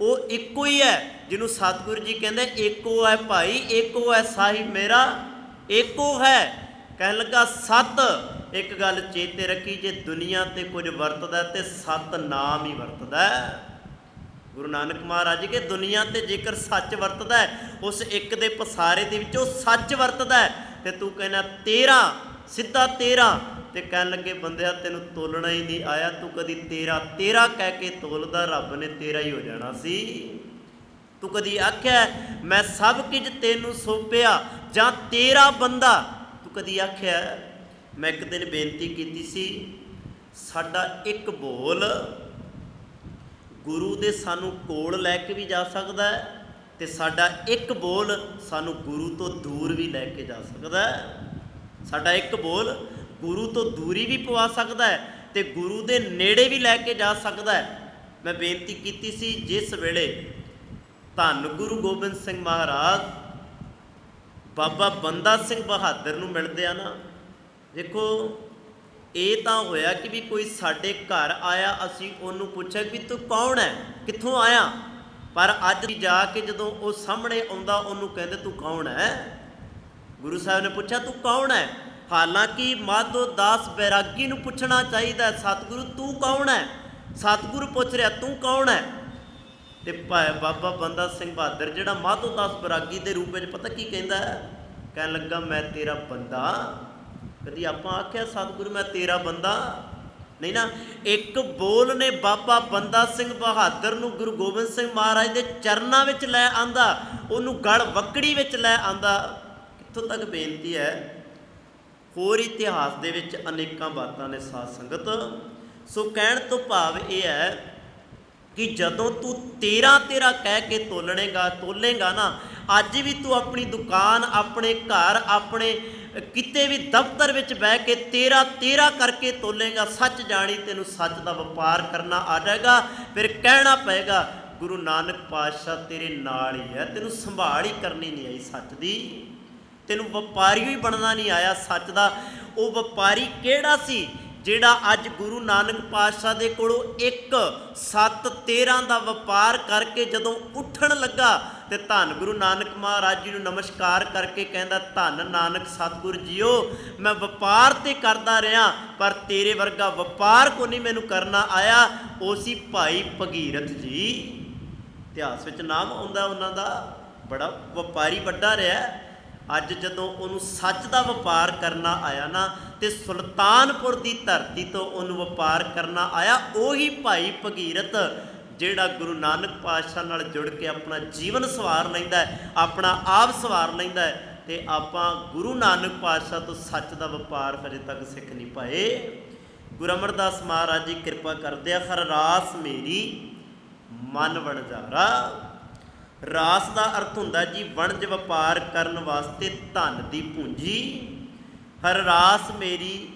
ਉਹ ਇੱਕੋ ਹੀ ਹੈ, ਜਿਹਨੂੰ ਸਤਿਗੁਰੂ ਜੀ ਕਹਿੰਦੇ ਏਕੋ ਹੈ ਭਾਈ ਏਕੋ ਹੈ ਸਾਹਿਬ ਮੇਰਾ ਏਕੋ ਹੈ ਕਹਿਣ ਲੱਗਾ, ਸਤ। ਇੱਕ ਗੱਲ ਚੇਤੇ ਰੱਖੀ, ਜੇ ਦੁਨੀਆ ਤੇ ਕੁਝ ਵਰਤਦਾ ਤੇ ਸਤ ਨਾਮ ਹੀ ਵਰਤਦਾ ਗੁਰੂ ਨਾਨਕ ਮਹਾਰਾਜ ਜੀ ਕਿ ਦੁਨੀਆ ਤੇ ਜੇਕਰ ਸੱਚ ਵਰਤਦਾ ਉਸ ਇੱਕ ਦੇ ਪਸਾਰੇ ਦੇ ਵਿੱਚੋਂ ਸੱਚ ਵਰਤਦਾ ਹੈ। ਤੇ ਤੂੰ ਕਹਿੰਦਾ ਤੇਰਾ, ਸਿੱਧਾ ਤੇਰਾ। ਤੇ ਕਹਿਣ ਲੱਗੇ, ਬੰਦਿਆ, ਤੈਨੂੰ ਤੋਲਣਾ ਹੀ ਨਹੀਂ ਆਇਆ। ਤੂੰ ਕਦੀ ਤੇਰਾ ਤੇਰਾ ਕਹਿ ਕੇ ਤੋਲਦਾ, ਰੱਬ ਨੇ ਤੇਰਾ ਹੀ ਹੋ ਜਾਣਾ ਸੀ। ਤੂੰ ਕਦੀ ਆਖਿਆ, ਮੈਂ ਸਭ ਕੁਝ ਤੈਨੂੰ ਸੌਂਪਿਆ ਜਾਂ ਤੇਰਾ ਬੰਦਾ ਕਦੀ ਆਖਿਆ, ਮੈਂ ਇੱਕ ਦਿਨ ਬੇਨਤੀ ਕੀਤੀ ਸੀ, ਸਾਡਾ ਇੱਕ ਬੋਲ ਗੁਰੂ ਦੇ ਸਾਨੂੰ ਕੋਲ ਲੈ ਕੇ ਵੀ ਜਾ ਸਕਦਾ ਹੈ ਤੇ ਸਾਡਾ ਇੱਕ ਬੋਲ ਸਾਨੂੰ ਗੁਰੂ ਤੋਂ ਦੂਰ ਵੀ ਲੈ ਕੇ ਜਾ ਸਕਦਾ ਹੈ। ਸਾਡਾ ਇੱਕ ਬੋਲ ਗੁਰੂ ਤੋਂ ਦੂਰੀ ਵੀ ਪਵਾ ਸਕਦਾ ਹੈ ਤੇ ਗੁਰੂ ਦੇ ਨੇੜੇ ਵੀ ਲੈ ਕੇ ਜਾ ਸਕਦਾ ਹੈ। ਮੈਂ ਬੇਨਤੀ ਕੀਤੀ ਸੀ, ਜਿਸ ਵੇਲੇ ਧੰਨ ਗੁਰੂ ਗੋਬਿੰਦ ਸਿੰਘ ਮਹਾਰਾਜ ਬਾਬਾ ਬੰਦਾ ਸਿੰਘ ਬਹਾਦਰ ਨੂੰ ਮਿਲਦੇ ਆ ਨਾ, ਦੇਖੋ, ਇਹ ਤਾਂ ਹੋਇਆ ਕਿ ਵੀ ਕੋਈ ਸਾਡੇ ਘਰ ਆਇਆ, ਅਸੀਂ ਉਹਨੂੰ ਪੁੱਛਿਆ ਵੀ ਤੂੰ ਕੌਣ ਹੈ? ਕਿੱਥੋਂ ਆਇਆ? ਪਰ ਅੱਜ ਜਾ ਕੇ ਜਦੋਂ ਉਹ ਸਾਹਮਣੇ ਆਉਂਦਾ, ਉਹਨੂੰ ਕਹਿੰਦੇ ਤੂੰ ਕੌਣ ਹੈ? ਗੁਰੂ ਸਾਹਿਬ ਨੇ ਪੁੱਛਿਆ, ਤੂੰ ਕੌਣ ਹੈ? ਹਾਲਾਂਕਿ ਮਾਧੋ ਦਾਸ ਬੈਰਾਗੀ ਨੂੰ ਪੁੱਛਣਾ ਚਾਹੀਦਾ ਸਤਿਗੁਰੂ ਤੂੰ ਕੌਣ ਹੈ? ਸਤਿਗੁਰੂ ਪੁੱਛ ਰਿਹਾ, ਤੂੰ ਕੌਣ ਹੈ? ਤੇ ਭਾਈ ਬਾਬਾ ਬੰਦਾ ਸਿੰਘ ਬਹਾਦਰ, ਜਿਹੜਾ ਮਾਧੋ ਦਾਸ ਬਰਾਗੀ ਦੇ ਰੂਪ ਵਿੱਚ ਪਤਾ ਕੀ ਕਹਿੰਦਾ ਹੈ? ਕਹਿਣ ਲੱਗਾ, ਮੈਂ ਤੇਰਾ ਬੰਦਾ। ਕਦੀ ਆਪਾਂ ਆਖਿਆ, ਸਤਿਗੁਰੂ, ਮੈਂ ਤੇਰਾ ਬੰਦਾ? ਨਹੀਂ ਨਾ, ਇੱਕ ਬੋਲ ਨੇ ਬਾਬਾ ਬੰਦਾ ਸਿੰਘ ਬਹਾਦਰ ਨੂੰ ਗੁਰੂ ਗੋਬਿੰਦ ਸਿੰਘ ਮਹਾਰਾਜ ਦੇ ਚਰਨਾਂ ਵਿੱਚ ਲੈ ਆਂਦਾ, ਉਹਨੂੰ ਗਲ ਵਕੜੀ ਵਿੱਚ ਲੈ ਆਂਦਾ। ਕਿੱਥੋਂ ਤੱਕ ਬੇਨਤੀ ਹੈ? ਹੋਰ ਇਤਿਹਾਸ ਦੇ ਵਿੱਚ ਅਨੇਕਾਂ ਬਾਤਾਂ ਨੇ ਸਾਧ ਸੰਗਤ। ਸੋ ਕਹਿਣ ਤੋਂ ਭਾਵ ਇਹ ਹੈ ਕਿ ਜਦੋਂ ਤੂੰ ਤੇਰਾ ਤੇਰਾ ਕਹਿ ਕੇ ਤੋਲਣੇਗਾ, ਤੋਲੇਗਾ ਨਾ, ਅੱਜ ਵੀ ਤੂੰ ਆਪਣੀ ਦੁਕਾਨ, ਆਪਣੇ ਘਰ, ਆਪਣੇ ਕਿਤੇ ਵੀ ਦਫ਼ਤਰ ਵਿੱਚ ਬਹਿ ਕੇ ਤੇਰਾ ਤੇਰਾ ਕਰਕੇ ਤੋਲੇਗਾ, ਸੱਚ ਜਾਣੀ ਤੈਨੂੰ ਸੱਚ ਦਾ ਵਪਾਰ ਕਰਨਾ ਆ ਜਾਏਗਾ, ਫਿਰ ਕਹਿਣਾ ਪਏਗਾ, ਗੁਰੂ ਨਾਨਕ ਪਾਤਸ਼ਾਹ ਤੇਰੇ ਨਾਲ ਹੀ ਹੈ, ਤੈਨੂੰ ਸੰਭਾਲ ਹੀ ਕਰਨੀ ਨਹੀਂ ਆਈ ਸੱਚ ਦੀ। ਤੈਨੂੰ ਵਪਾਰੀ ਹੀ ਬਣਨਾ ਨਹੀਂ ਆਇਆ ਸੱਚ ਦਾ। ਉਹ ਵਪਾਰੀ ਕਿਹੜਾ ਸੀ? ਜਿਹੜਾ ਅੱਜ ਗੁਰੂ ਨਾਨਕ ਪਾਤਸ਼ਾਹ ਦੇ ਕੋਲੋਂ 1 7 13 ਦਾ ਵਪਾਰ ਕਰਕੇ ਜਦੋਂ ਉੱਠਣ ਲੱਗਾ ਤੇ ਧੰਨ ਗੁਰੂ ਨਾਨਕ ਮਹਾਰਾਜ ਜੀ ਨੂੰ ਨਮਸਕਾਰ ਕਰਕੇ ਕਹਿੰਦਾ, ਧੰਨ ਨਾਨਕ ਸਤਿਗੁਰ ਜੀਓ, ਮੈਂ ਵਪਾਰ ਤੇ ਕਰਦਾ ਰਿਹਾ, ਪਰ ਤੇਰੇ ਵਰਗਾ ਵਪਾਰ ਕੋ ਨਹੀਂ ਮੈਨੂੰ ਕਰਨਾ ਆਇਆ। ਉਹ ਸੀ ਭਾਈ ਭਗੀਰਥ ਜੀ। ਇਤਿਹਾਸ ਵਿੱਚ ਨਾਮ ਆਉਂਦਾ ਉਹਨਾਂ ਦਾ, ਬੜਾ ਵਪਾਰੀ ਵੱਡਾ ਰਿਹਾ। ਅੱਜ ਜਦੋਂ ਉਹਨੂੰ ਸੱਚ ਦਾ ਵਪਾਰ ਕਰਨਾ ਆਇਆ ਨਾ, ਤੇ ਸੁਲਤਾਨਪੁਰ ਦੀ ਧਰਤੀ ਤੋਂ ਉਹਨੂੰ ਵਪਾਰ ਕਰਨਾ ਆਇਆ, ਉਹੀ ਭਾਈ ਭਗੀਰਥ, ਜਿਹੜਾ ਗੁਰੂ ਨਾਨਕ ਪਾਤਸ਼ਾਹ ਨਾਲ ਜੁੜ ਕੇ ਆਪਣਾ ਜੀਵਨ ਸਵਾਰ ਲੈਂਦਾ ਹੈ, ਆਪਣਾ ਆਪ ਸਵਾਰ ਲੈਂਦਾ ਹੈ, ਤੇ ਆਪਾਂ ਗੁਰੂ ਨਾਨਕ ਪਾਤਸ਼ਾਹ ਤੋਂ ਸੱਚ ਦਾ ਵਪਾਰ ਹਜੇ ਤੱਕ ਸਿੱਖ ਨਹੀਂ ਪਾਏ। ਗੁਰੂ ਅਮਰਦਾਸ ਮਹਾਰਾਜ ਜੀ, ਕਿਰਪਾ ਕਰਦੇ ਆ, ਹਰ ਰਾਸ ਮੇਰੀ ਮਨ ਵਣਜਾਰਾ। ਰਾਸ ਦਾ ਅਰਥ ਹੁੰਦਾ ਜੀ ਵਣਜ ਵਪਾਰ ਕਰਨ ਵਾਸਤੇ ਧਨ ਦੀ ਪੂੰਜੀ। ਹਰ ਰਾਸ ਮੇਰੀ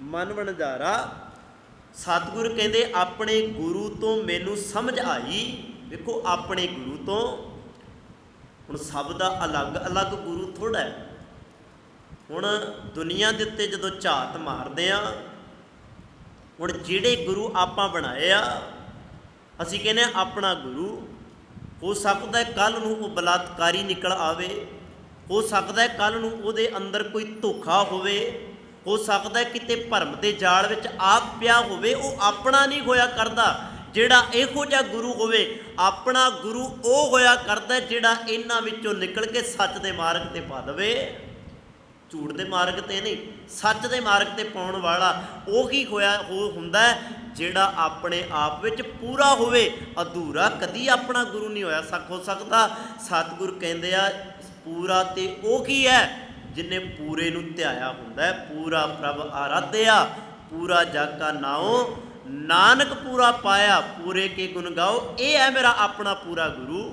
ਮਨ ਵਣਜਾਰਾ। ਸਤਿਗੁਰ ਕਹਿੰਦੇ, ਆਪਣੇ ਗੁਰੂ ਤੋਂ ਮੈਨੂੰ ਸਮਝ ਆਈ। ਵੇਖੋ, ਆਪਣੇ ਗੁਰੂ ਤੋਂ। ਹੁਣ ਸਭ ਦਾ ਅਲੱਗ-ਅਲੱਗ ਗੁਰੂ ਥੋੜਾ ਹੈ। ਹੁਣ ਦੁਨੀਆ ਦੇ ਉੱਤੇ ਜਦੋਂ ਝਾਤ ਮਾਰਦੇ ਆ ਹੁਣ ਜਿਹੜੇ ਗੁਰੂ ਆਪਾਂ ਬਣਾਏ ਆ, ਅਸੀਂ ਕਹਿੰਦੇ ਆ ਆਪਣਾ ਗੁਰੂ ਹੋ ਸਕਦਾ ਹੈ ਕੱਲ ਨੂੰ ਉਹ ਬਲਾਤਕਾਰੀ ਨਿਕਲ ਆਵੇ। ਹੋ ਸਕਦਾ ਹੈ ਕੱਲ ਨੂੰ ਉਹਦੇ ਅੰਦਰ ਕੋਈ ਧੋਖਾ ਹੋਵੇ। ਹੋ ਸਕਦਾ ਹੈ ਕਿਤੇ ਭਰਮ ਦੇ ਜਾਲ ਵਿੱਚ ਆਪ ਪਿਆ ਹੋਵੇ। ਉਹ ਆਪਣਾ ਨਹੀਂ ਹੋਇਆ ਕਰਦਾ। ਜਿਹੜਾ ਇਹੋ ਜਿਹਾ ਗੁਰੂ ਹੋਵੇ, ਆਪਣਾ ਗੁਰੂ ਉਹ ਹੋਇਆ ਕਰਦਾ ਜਿਹੜਾ ਇਹਨਾਂ ਵਿੱਚੋਂ ਨਿਕਲ ਕੇ ਸੱਚ ਦੇ ਮਾਰਗ ਤੇ ਪਾ ਦੇਵੇ। ਝੂਠ ਦੇ ਮਾਰਗ ਤੇ ਨਹੀਂ, ਸੱਚ ਦੇ ਮਾਰਗ ਤੇ ਪਾਉਣ ਵਾਲਾ ਉਹ ਹੀ ਹੋਇਆ, ਉਹ ਹੁੰਦਾ ਜਿਹੜਾ ਆਪਣੇ ਆਪ ਵਿੱਚ ਪੂਰਾ ਹੋਵੇ, ਅਧੂਰਾ ਕਦੀ ਆਪਣਾ ਗੁਰੂ ਨਹੀਂ ਹੋਇਆ ਸਕ, ਹੋ ਸਕਦਾ। ਸਤਿਗੁਰ ਕਹਿੰਦੇ ਆ, ਪੂਰਾ ਤੇ ਉਹ ਕੀ ਹੈ ਜਿਨੇ ਪੂਰੇ ਨੂੰ ਧਿਆਇਆ ਹੁੰਦਾ ਹੈ, ਪੂਰਾ ਪ੍ਰਭ ਆਰਾਧਿਆ ਪੂਰਾ ਜਗ ਕਾ ਨਾਉ, ਨਾਨਕ ਪੂਰਾ ਪਾਇਆ, ਪੂਰੇ ਕੇ ਗੁਣ ਗਾਓ, ਇਹ ਹੈ ਮੇਰਾ ਆਪਣਾ ਪੂਰਾ ਗੁਰੂ।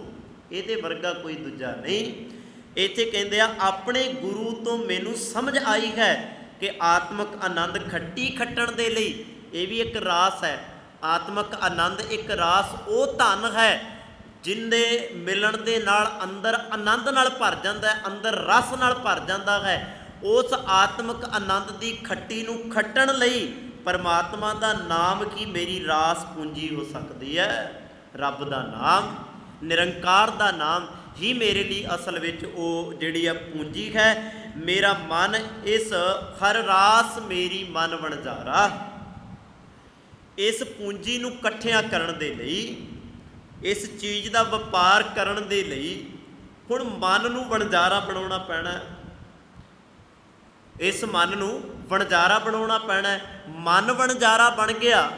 ਇਹਦੇ ਵਰਗਾ ਕੋਈ ਦੂਜਾ ਨਹੀਂ। ਇੱਥੇ ਕਹਿੰਦੇ ਆ, ਆਪਣੇ ਗੁਰੂ ਤੋਂ ਮੈਨੂੰ ਸਮਝ ਆਈ ਹੈ ਕਿ ਆਤਮਿਕ ਆਨੰਦ ਖੱਟੀ ਖੱਟਣ ਦੇ ਲਈ ਇਹ ਵੀ ਇੱਕ ਰਾਸ ਹੈ। ਆਤਮਿਕ ਆਨੰਦ ਇੱਕ ਰਾਸ ਉਹ ਧਨ ਹੈ ਜਿੰਦੇ ਮਿਲਣ ਦੇ ਨਾਲ ਅੰਦਰ ਆਨੰਦ ਨਾਲ ਭਰ ਜਾਂਦਾ ਹੈ, ਅੰਦਰ ਰਸ ਨਾਲ ਭਰ ਜਾਂਦਾ ਹੈ। ਉਸ ਆਤਮਿਕ ਆਨੰਦ ਦੀ ਖੱਟੀ ਨੂੰ ਖੱਟਣ ਲਈ ਪਰਮਾਤਮਾ ਦਾ ਨਾਮ ਕੀ ਮੇਰੀ ਰਾਸ ਪੂੰਜੀ ਹੋ ਸਕਦੀ ਹੈ? ਰੱਬ ਦਾ ਨਾਮ, ਨਿਰੰਕਾਰ ਦਾ ਨਾਮ ਹੀ ਮੇਰੇ ਲਈ ਅਸਲ ਵਿੱਚ ਉਹ ਜਿਹੜੀ ਆ ਪੂੰਜੀ ਹੈ, ਮੇਰਾ ਮਨ ਇਸ ਹਰ ਰਾਸ ਮੇਰੀ ਮਨ ਵਣਜਾਰਾ। ਇਸ ਪੂੰਜੀ ਨੂੰ ਇਕੱਠਿਆਂ ਕਰਨ ਦੇ ਲਈ, ਇਸ ਚੀਜ਼ ਦਾ ਵਪਾਰ ਕਰਨ ਦੇ ਲਈ ਹੁਣ ਮਨ ਨੂੰ ਵਣਜਾਰਾ ਬਣਾਉਣਾ ਪੈਣਾ। ਇਸ ਮਨ ਨੂੰ ਵਣਜਾਰਾ ਬਣਾਉਣਾ ਪੈਣਾ। ਮਨ ਵਣਜਾਰਾ ਬਣ ਗਿਆ,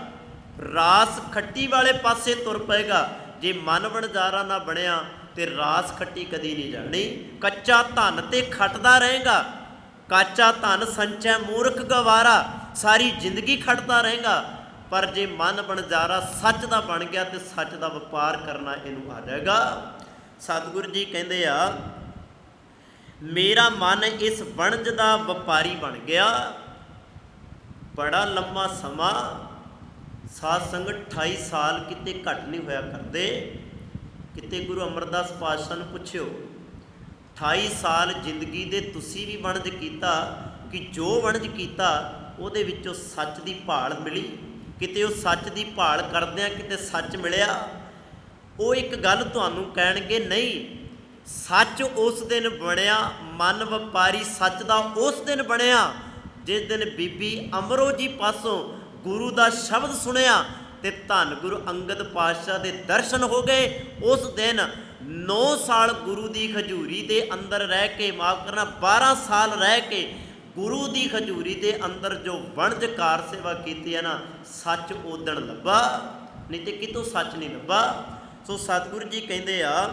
ਰਾਸ ਖੱਟੀ ਵਾਲੇ ਪਾਸੇ ਤੁਰ ਪਏਗਾ। ਜੇ ਮਨ ਵਣਜਾਰਾ ਨਾ ਬਣਿਆ ਤੇ ਰਾਸ ਖੱਟੀ ਕਦੀ ਨਹੀਂ ਜਾਣੀ ਕੱਚਾ ਧਨ ਤੇ ਖੱਟਦਾ ਰਹੇਗਾ। ਕੱਚਾ ਧਨ ਸੰਚੈ ਮੂਰਖ ਗਵਾਰਾ। ਸਾਰੀ ਜ਼ਿੰਦਗੀ ਖਟਦਾ ਰਹੇਗਾ। ਪਰ ਜੇ ਮਨ ਬਣਜ਼ਾਰਾ ਸੱਚ ਦਾ ਬਣ ਗਿਆ ਤੇ ਸੱਚ ਦਾ ਵਪਾਰ ਕਰਨਾ ਇਹਨੂੰ ਆ ਜਾਏਗਾ। ਸਤਿਗੁਰੂ ਜੀ ਕਹਿੰਦੇ ਆ, ਮੇਰਾ ਮਨ ਇਸ ਵਣਜ ਦਾ ਵਪਾਰੀ ਬਣ ਗਿਆ। ਬੜਾ ਲੰਮਾ ਸਮਾਂ। ਸਾਧ ਸੰਗਤ 28 ਸਾਲ ਕਿਤੇ ਘੱਟ ਨਹੀਂ ਹੋਇਆ ਕਰਦੇ। ਕਿਤੇ ਗੁਰੂ ਅਮਰਦਾਸ ਪਾਤਸ਼ਾਹ ਨੂੰ ਪੁੱਛਿਓ 28 ਸਾਲ ਜ਼ਿੰਦਗੀ ਦੇ ਤੁਸੀਂ ਵੀ ਵਣਜ ਕੀਤਾ ਕਿ ਜੋ ਵਣਜ ਕੀਤਾ, ਉਹਦੇ ਵਿੱਚੋਂ ਸੱਚ ਦੀ ਭਾਲ ਮਿਲੀ? ਕਿਤੇ ਉਹ ਸੱਚ ਦੀ ਭਾਲ ਕਰਦਿਆਂ ਕਿਤੇ ਸੱਚ ਮਿਲਿਆ? ਉਹ ਇੱਕ ਗੱਲ ਤੁਹਾਨੂੰ ਕਹਿਣਗੇ, ਨਹੀਂ, ਸੱਚ ਉਸ ਦਿਨ ਬਣਿਆ, ਮਨ ਵਪਾਰੀ ਸੱਚ ਦਾ ਉਸ ਦਿਨ ਬਣਿਆ, ਜਿਸ ਦਿਨ ਬੀਬੀ ਅਮਰੋ ਜੀ ਪਾਸੋਂ ਗੁਰੂ ਦਾ ਸ਼ਬਦ ਸੁਣਿਆ ਤੇ ਧੰਨ ਗੁਰੂ ਅੰਗਦ ਪਾਤਸ਼ਾਹ ਦੇ ਦਰਸ਼ਨ ਹੋ ਗਏ। ਉਸ ਦਿਨ 9 ਸਾਲ ਗੁਰੂ ਦੀ ਖਜੂਰੀ ਦੇ ਅੰਦਰ ਰਹਿ ਕੇ, ਮਾਫ ਕਰਨਾ 12 ਸਾਲ ਰਹਿ ਕੇ ਗੁਰੂ ਦੀ ਖਜੂਰੀ ਦੇ ਅੰਦਰ ਜੋ ਵਣਜ ਕਾਰ ਸੇਵਾ ਕੀਤੀ ਹੈ ਨਾ, ਸੱਚ ਉਦਣ ਲੱਭਾ। ਨਹੀਂ ਤੇ ਕਿਤੋਂ ਸੱਚ ਨਹੀਂ ਲੱਭਾ? ਸੋ ਸਤਿਗੁਰੂ ਜੀ ਕਹਿੰਦੇ ਆ,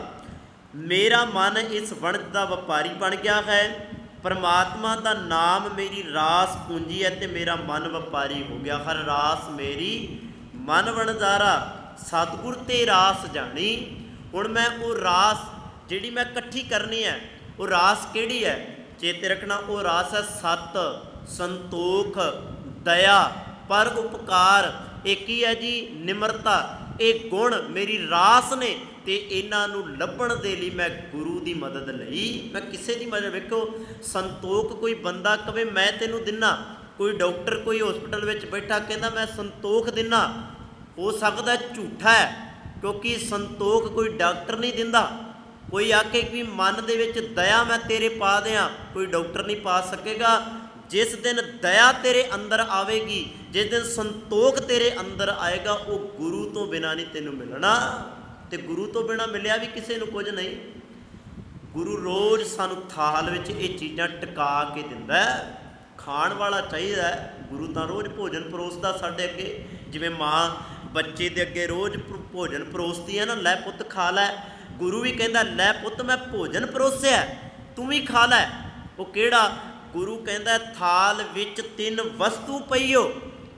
ਮੇਰਾ ਮਨ ਇਸ ਵਣਜ ਦਾ ਵਪਾਰੀ ਬਣ ਗਿਆ ਹੈ। ਪਰਮਾਤਮਾ ਦਾ ਨਾਮ ਮੇਰੀ ਰਾਸ ਪੂੰਜੀ ਹੈ ਤੇ ਮੇਰਾ ਮਨ ਵਪਾਰੀ ਹੋ ਗਿਆ। ਹਰ ਰਾਸ ਮੇਰੀ ਮਨ ਵਣਜਾਰਾ, ਸਤਿਗੁਰ ਤੇ ਰਾਸ ਜਾਣੀ। ਹੁਣ ਮੈਂ ਉਹ ਰਾਸ ਜਿਹੜੀ ਮੈਂ ਇਕੱਠੀ ਕਰਨੀ ਹੈ, ਉਹ ਰਾਸ ਕਿਹੜੀ ਹੈ? ਚੇਤੇ ਰੱਖਣਾ, ਉਹ ਰਾਸ ਹੈ ਸਤ, ਸੰਤੋਖ, ਦਇਆ ਪਰ ਉਪਕਾਰ ਇਹ ਕੀ ਹੈ ਜੀ? ਨਿਮਰਤਾ। ਇਹ ਗੁਣ ਮੇਰੀ ਰਾਸ ਨੇ ਤੇ ਇਹਨਾਂ ਨੂੰ ਲੱਭਣ ਦੇ ਲਈ ਮੈਂ ਗੁਰੂ ਦੀ ਮਦਦ ਲਈ। ਮੈਂ ਕਿਸੇ ਦੀ ਮਦਦ, ਵੇਖੋ, ਸੰਤੋਖ ਕੋਈ ਬੰਦਾ ਕਵੇ, ਮੈਂ ਤੈਨੂੰ ਦਿੰਨਾ। ਕੋਈ ਡਾਕਟਰ, ਕੋਈ ਹਸਪੀਟਲ ਵਿੱਚ ਬੈਠਾ, ਕਹਿੰਦਾ, ਮੈਂ ਸੰਤੋਖ ਦਿੰਨਾ। ਹੋ ਸਕਦਾ ਝੂਠਾ ਹੈ, ਕਿਉਂਕਿ ਸੰਤੋਖ ਕੋਈ ਡਾਕਟਰ ਨਹੀਂ ਦਿੰਦਾ। ਕੋਈ ਆਖੇ ਕਿ ਮਨ ਦੇ ਵਿੱਚ ਦਇਆ ਮੈਂ ਤੇਰੇ ਪਾ ਦਿਆਂ, ਕੋਈ ਡਾਕਟਰ ਨਹੀਂ ਪਾ ਸਕੇਗਾ। ਜਿਸ ਦਿਨ ਦਇਆ ਤੇਰੇ ਅੰਦਰ ਆਵੇਗੀ, ਜਿਸ ਦਿਨ ਸੰਤੋਖ ਤੇਰੇ ਅੰਦਰ ਆਏਗਾ, ਉਹ ਗੁਰੂ ਤੋਂ ਬਿਨਾ ਨਹੀਂ ਤੈਨੂੰ ਮਿਲਣਾ। ਤੇ ਗੁਰੂ ਤੋਂ ਬਿਨਾ ਮਿਲਿਆ ਵੀ ਕਿਸੇ ਨੂੰ ਕੁਝ ਨਹੀਂ। ਗੁਰੂ ਰੋਜ਼ ਸਾਨੂੰ ਥਾਲ ਵਿੱਚ ਇਹ ਚੀਜ਼ਾਂ ਟਿਕਾ ਕੇ ਦਿੰਦਾ ਹੈ। ਖਾਣ ਵਾਲਾ ਚਾਹੀਦਾ ਹੈ। ਗੁਰੂ ਤਾਂ ਰੋਜ਼ ਭੋਜਨ ਪਰੋਸਦਾ ਸਾਡੇ ਅੱਗੇ। ਜਿਵੇਂ ਮਾਂ ਬੱਚੇ ਦੇ ਅੱਗੇ ਰੋਜ਼ ਭੋਜਨ ਪਰੋਸਦੀ ਹੈ ਨਾ, ਲੈ ਪੁੱਤ ਖਾ ਲੈ। ਗੁਰੂ ਵੀ ਕਹਿੰਦਾ, ਲੈ ਪੁੱਤ ਮੈਂ ਭੋਜਨ ਪਰੋਸਿਆ, ਤੂੰ ਵੀ ਖਾ ਲੈ। ਉਹ ਕਿਹੜਾ? ਗੁਰੂ ਕਹਿੰਦਾ, ਥਾਲ ਵਿੱਚ ਤਿੰਨ ਵਸਤੂ ਪਈਓ।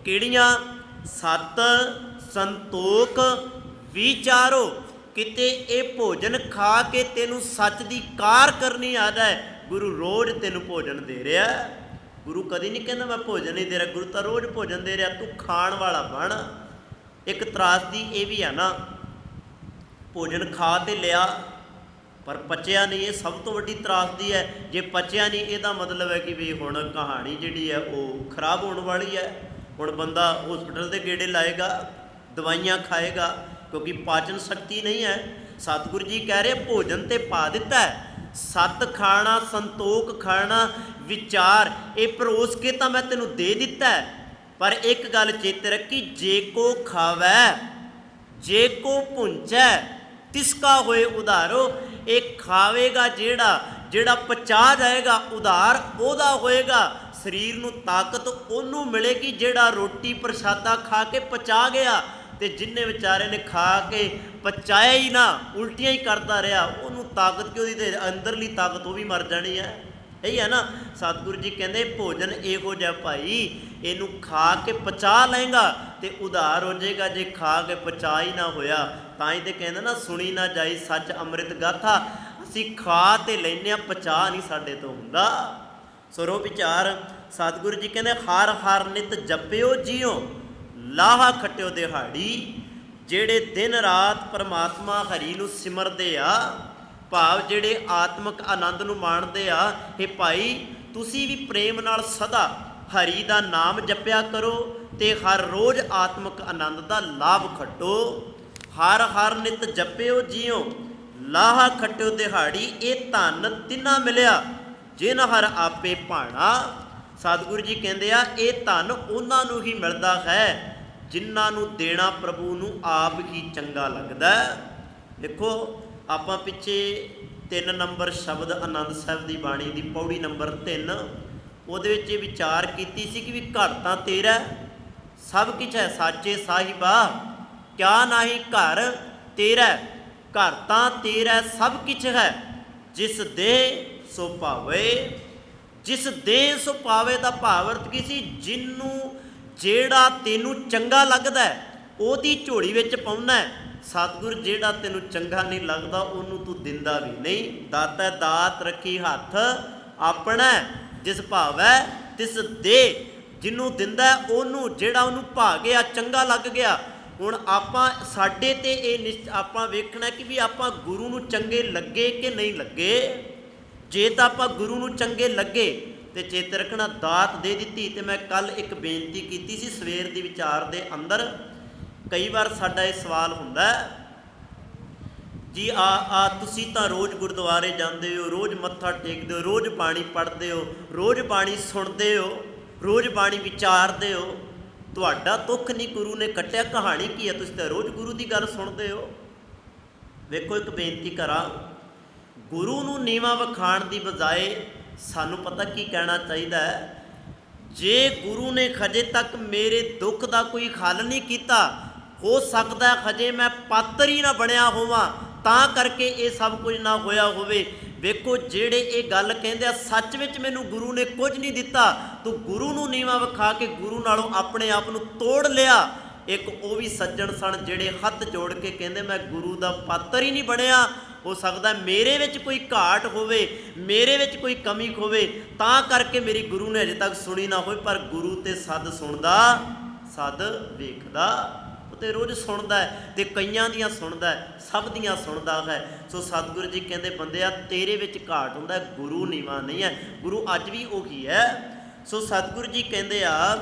ਕਿਹੜੀਆਂ? ਸਤ ਸੰਤੋਖ ਵਿਚਾਰੋ। ਕਿਤੇ ਇਹ ਭੋਜਨ ਖਾ ਕੇ ਤੈਨੂੰ ਸੱਚ ਦੀ ਕਾਰ ਕਰਨੀ ਆਦਾ ਹੈ? ਗੁਰੂ ਰੋਜ਼ ਤੈਨੂੰ ਭੋਜਨ ਦੇ ਰਿਹਾ। ਗੁਰੂ ਕਦੀ ਨਹੀਂ ਕਹਿੰਦਾ, ਮੈਂ ਭੋਜਨ ਨਹੀਂ ਦੇ ਰਿਹਾ। ਗੁਰੂ ਤਾਂ ਰੋਜ਼ ਭੋਜਨ ਦੇ ਰਿਹਾ, ਤੂੰ ਖਾਣ ਵਾਲਾ ਬਣ। ਇੱਕ ਤਰਾਸਦੀ ਇਹ ਵੀ ਆ ਨਾ, ਭੋਜਨ ਖਾ ਤੇ ਲਿਆ, ਪਰ ਪਚਿਆ ਨਹੀਂ, ਇਹ ਸਭ ਤੋਂ ਵੱਡੀ ਤਰਾਸਦੀ ਹੈ। ਜੇ ਪਚਿਆ ਨਹੀਂ, ਇਹਦਾ ਮਤਲਬ ਹੈ ਕਿ ਵੀ ਹੁਣ ਕਹਾਣੀ ਜਿਹੜੀ ਹੈ ਉਹ ਖਰਾਬ ਹੋਣ ਵਾਲੀ ਹੈ। ਹੁਣ ਬੰਦਾ ਹਸਪੀਟਲ ਦੇ ਗੇੜੇ ਲਾਏਗਾ, ਦਵਾਈਆਂ ਖਾਏਗਾ, ਕਿਉਂਕਿ ਪਾਚਨ ਸ਼ਕਤੀ ਨਹੀਂ ਹੈ। ਸਤਿਗੁਰੂ ਜੀ ਕਹਿ ਰਹੇ, ਭੋਜਨ ਤੇ ਪਾ ਦਿੱਤਾ ਹੈ। ਸਤ ਖਾਣਾ, ਸੰਤੋਖ ਖਾਣਾ, ਵਿਚਾਰ, ਇਹ ਪਰੋਸ ਕੇ ਤਾਂ ਮੈਂ ਤੈਨੂੰ ਦੇ ਦਿੱਤਾ ਹੈ। ਪਰ ਇੱਕ ਗੱਲ ਚੇਤੇ ਰੱਖੀ, ਜੇ ਕੋ ਖਾਵੈ, ਜੇ ਕੋ ਪੁੰਚੈ ਤਿਸਕਾ ਹੋਏ ਉਧਾਰੋ। ਇਹ ਖਾਵੇਗਾ ਜਿਹੜਾ? ਜਿਹੜਾ ਪਚਾ ਜਾਏਗਾ ਉਧਾਰ, ਉਹਦਾ ਹੋਏਗਾ ਸਰੀਰ ਨੂੰ ਤਾਕਤ, ਉਹਨੂੰ ਮਿਲੇਗੀ ਜਿਹੜਾ ਰੋਟੀ ਪ੍ਰਸ਼ਾਦਾ ਖਾ ਕੇ ਪਚਾ ਗਿਆ ਤੇ ਜਿੰਨੇ ਵਿਚਾਰੇ ਨੇ ਖਾ ਕੇ ਪਚਾਇਆ ਹੀ ਨਾ, ਉਲਟੀਆਂ ਹੀ ਕਰਦਾ ਰਿਹਾ, ਉਹਨੂੰ ਤਾਕਤ ਕਿ ਉਹਦੀ ਤੇ ਅੰਦਰਲੀ ਤਾਕਤ ਉਹ ਵੀ ਮਰ ਜਾਣੀ ਹੈ। ਇਹੀ ਹੈ ਨਾ, ਸਤਿਗੁਰੂ ਜੀ ਕਹਿੰਦੇ ਭੋਜਨ ਇਹੋ ਜਿਹਾ ਭਾਈ, ਇਹਨੂੰ ਖਾ ਕੇ ਪਚਾ ਲਏਗਾ ਤੇ ਉਧਾਰ ਹੋ ਜਾਏਗਾ, ਜੇ ਖਾ ਕੇ ਪਚਾ ਹੀ ਨਾ ਹੋਇਆ, ਤਾਂ ਹੀ ਤੇ ਕਹਿੰਦੇ ਨਾ, ਸੁਣੀ ਨਾ ਜਾਈ ਸੱਚ ਅੰਮ੍ਰਿਤ ਗਾਥਾ। ਅਸੀਂ ਖਾ ਤੇ ਲੈਨੇ ਆ ਪਚਾ ਨਹੀਂ ਸਾਡੇ ਤੋਂ ਹੁੰਦਾ। ਸਰੋ ਵਿਚਾਰ, ਸਤਿਗੁਰੂ ਜੀ ਕਹਿੰਦੇ, ਹਰ ਹਰ ਨਿਤ ਜਪਿਓ ਜੀਓ, ਲਾਹਾ ਖਟਿਓ ਦਿਹਾੜੀ। ਜਿਹੜੇ ਦਿਨ ਰਾਤ ਪਰਮਾਤਮਾ ਹਰੀ ਨੂੰ ਸਿਮਰਦੇ ਆ ਭਾਵ ਜਿਹੜੇ ਆਤਮਿਕ ਆਨੰਦ ਨੂੰ ਮਾਣਦੇ ਆ ਇਹ ਭਾਈ, ਤੁਸੀਂ ਵੀ ਪ੍ਰੇਮ ਨਾਲ ਸਦਾ ਹਰੀ ਦਾ ਨਾਮ ਜਪਿਆ ਕਰੋ ਤੇ ਹਰ ਰੋਜ਼ ਆਤਮਿਕ ਆਨੰਦ ਦਾ ਲਾਭ ਖੱਟੋ। ਹਰ ਹਰ ਨਿਤ ਜਪਿਓ ਜੀਓ, ਲਾਹਾ ਖੱਟਿਓ ਦਿਹਾੜੀ, ਇਹ ਧਨ ਤਿੰਨਾ ਮਿਲਿਆ, ਜਿਨ ਹਰ ਆਪੇ ਭਾਣਾ। ਸਤਿਗੁਰੂ ਜੀ ਕਹਿੰਦੇ ਆ, ਇਹ ਧਨ ਉਹਨਾਂ ਨੂੰ ਹੀ ਮਿਲਦਾ ਹੈ, ਜਿਨ੍ਹਾਂ ਨੂੰ ਦੇਣਾ ਪ੍ਰਭੂ ਨੂੰ ਆਪ ਹੀ ਚੰਗਾ ਲੱਗਦਾ ਦੇਖੋ ਆਪਾਂ ਪਿੱਛੇ 3 ਨੰਬਰ ਸ਼ਬਦ ਆਨੰਦ ਸਾਹਿਬ ਦੀ ਬਾਣੀ ਦੀ ਪੌੜੀ ਨੰਬਰ 3 ਉਹਦੇ ਵਿੱਚ ਇਹ ਵਿਚਾਰ ਕੀਤੀ ਸੀ ਕਿ ਵੀ ਘਰ ਤਾਂ ਤੇਰਾ ਸਭ ਕੁਝ ਹੈ ਸਾਚੇ ਸਾਹਿਬਾ ਕਿਆ ਨਹੀਂ ਘਰ ਤੇਰਾ ਘਰ ਤਾਂ ਤੇਰਾ ਹੈ, ਸਭ ਕੁਝ ਹੈ ਜਿਸ ਦੇ ਸੋ ਭਾਵੇ ਜਿਸ ਦੇ ਸੋ ਪਾਵੇ ਦਾ ਭਾਵਰਤ ਕੀ ਸੀ ਜਿੰਨੂੰ ਜਿਹੜਾ ਤੈਨੂੰ ਚੰਗਾ ਲੱਗਦਾ ਉਹਦੀ ਝੋਲੀ ਵਿੱਚ ਪਾਉਣਾ ਹੈ। ਸਤਿਗੁਰ ਜਿਹੜਾ ਤੈਨੂੰ ਚੰਗਾ ਨਹੀਂ ਲੱਗਦਾ, ਉਹਨੂੰ ਤੂੰ ਦਿੰਦਾ ਵੀ ਨਹੀਂ। ਦਾਤਾ ਦਾਤ ਰੱਖੀ ਹੱਥ ਆਪਣਾ ਜਿਸ ਭਾਵੈ ਤਿਸ ਦੇ। ਜਿਹਨੂੰ ਦਿੰਦਾ ਉਹਨੂੰ, ਜਿਹੜਾ ਉਹਨੂੰ ਭਾ ਗਿਆ ਚੰਗਾ ਲੱਗ ਗਿਆ। ਹੁਣ ਆਪਾਂ, ਸਾਡੇ ਤੇ ਇਹ ਨਿਸ਼- ਆਪਾਂ ਵੇਖਣਾ ਕਿ ਵੀ ਆਪਾਂ ਗੁਰੂ ਨੂੰ ਚੰਗੇ ਲੱਗੇ ਕਿ ਨਹੀਂ ਲੱਗੇ? ਜੇ ਤਾਂ ਆਪਾਂ ਗੁਰੂ ਨੂੰ ਚੰਗੇ ਲੱਗੇ, ਤੇ ਚੇਤ ਰੱਖਣਾ, ਦਾਤ ਦੇ ਦਿੱਤੀ, ਤੇ ਮੈਂ ਕੱਲ ਇੱਕ ਬੇਨਤੀ ਕੀਤੀ ਸੀ, ਸਵੇਰ ਦੀ ਵਿਚਾਰ ਦੇ ਅੰਦਰ। ਕਈ ਵਾਰ ਸਾਡਾ ਇਹ ਸਵਾਲ ਹੁੰਦਾ ਜੀ ਆ ਆ ਤੁਸੀਂ ਤਾਂ ਰੋਜ਼ ਗੁਰਦੁਆਰੇ ਜਾਂਦੇ ਹੋ, ਰੋਜ਼ ਮੱਥਾ ਟੇਕਦੇ ਹੋ, ਰੋਜ਼ ਪਾਣੀ ਪੜ੍ਹਦੇ ਹੋ, ਰੋਜ਼ ਬਾਣੀ ਸੁਣਦੇ ਹੋ, ਰੋਜ਼ ਬਾਣੀ ਵਿਚਾਰਦੇ ਹੋ, ਤੁਹਾਡਾ ਦੁੱਖ ਨਹੀਂ ਗੁਰੂ ਨੇ ਕੱਟਿਆ, ਕਹਾਣੀ ਕੀ ਹੈ? ਤੁਸੀਂ ਤਾਂ ਰੋਜ਼ ਗੁਰੂ ਦੀ ਗੱਲ ਸੁਣਦੇ ਹੋ। ਵੇਖੋ ਇੱਕ ਬੇਨਤੀ ਕਰਾਂ, ਗੁਰੂ ਨੂੰ ਨੀਵਾ ਵਿਖਾਣ ਦੀ ਬਜਾਏ ਸਾਨੂੰ ਪਤਾ ਕੀ ਕਹਿਣਾ ਚਾਹੀਦਾ ਹੈ, ਜੇ ਗੁਰੂ ਨੇ ਖਜੇ ਤੱਕ ਮੇਰੇ ਦੁੱਖ ਦਾ ਕੋਈ ਹੱਲ ਨਹੀਂ ਕੀਤਾ ਹੋ ਸਕਦਾ ਹੈ ਹਜੇ ਮੈਂ ਪਾਤਰ ਹੀ ਨਾ ਬਣਿਆ ਹੋਵਾਂ, ਤਾਂ ਕਰਕੇ ਇਹ ਸਭ ਕੁਝ ਨਾ ਹੋਇਆ ਹੋਵੇ। ਵੇਖੋ, ਜਿਹੜੇ ਇਹ ਗੱਲ ਕਹਿੰਦੇ ਆ, ਸੱਚ ਵਿੱਚ ਮੈਨੂੰ ਗੁਰੂ ਨੇ ਕੁਝ ਨਹੀਂ ਦਿੱਤਾ। ਤੂੰ ਗੁਰੂ ਨੂੰ ਨੀਵਾ ਵਿਖਾ ਕੇ ਗੁਰੂ ਨਾਲੋਂ ਆਪਣੇ ਆਪ ਨੂੰ ਤੋੜ ਲਿਆ। ਇੱਕ ਉਹ ਵੀ ਸੱਜਣ ਸਣ ਜਿਹੜੇ ਹੱਥ ਜੋੜ ਕੇ ਕਹਿੰਦੇ, ਮੈਂ ਗੁਰੂ ਦਾ ਪਾਤਰ ਹੀ ਨਹੀਂ ਬਣਿਆ। ਹੋ ਸਕਦਾ ਮੇਰੇ ਵਿੱਚ ਕੋਈ ਘਾਟ ਹੋਵੇ, ਮੇਰੇ ਵਿੱਚ ਕੋਈ ਕਮੀ ਹੋਵੇ। ਤਾਂ ਕਰਕੇ ਮੇਰੀ ਗੁਰੂ ਨੇ ਅਜੇ ਤੱਕ ਸੁਣੀ ਨਾ ਹੋਵੇ, ਪਰ ਗੁਰੂ ਤੇ ਸਦ ਸੁਣਦਾ, ਸਦ ਵੇਖਦਾ। ਤੇ ਰੋਜ਼ ਸੁਣਦਾ ਹੈ ਤੇ ਕਈਆਂ ਦੀਆਂ ਸੁਣਦਾ ਹੈ, ਸਭ ਦੀਆਂ ਸੁਣਦਾ ਹੈ। ਸੋ ਸਤਿਗੁਰੂ ਜੀ ਕਹਿੰਦੇ ਬੰਦਿਆ ਤੇਰੇ ਵਿੱਚ ਘਾਟ ਹੁੰਦਾ ਗੁਰੂ ਨੀਵਾ ਨਹੀਂ ਹੈ। ਗੁਰੂ ਅੱਜ ਵੀ ਉਹੀ ਹੈ। ਸੋ ਸਤਿਗੁਰੂ ਜੀ ਕਹਿੰਦੇ ਆ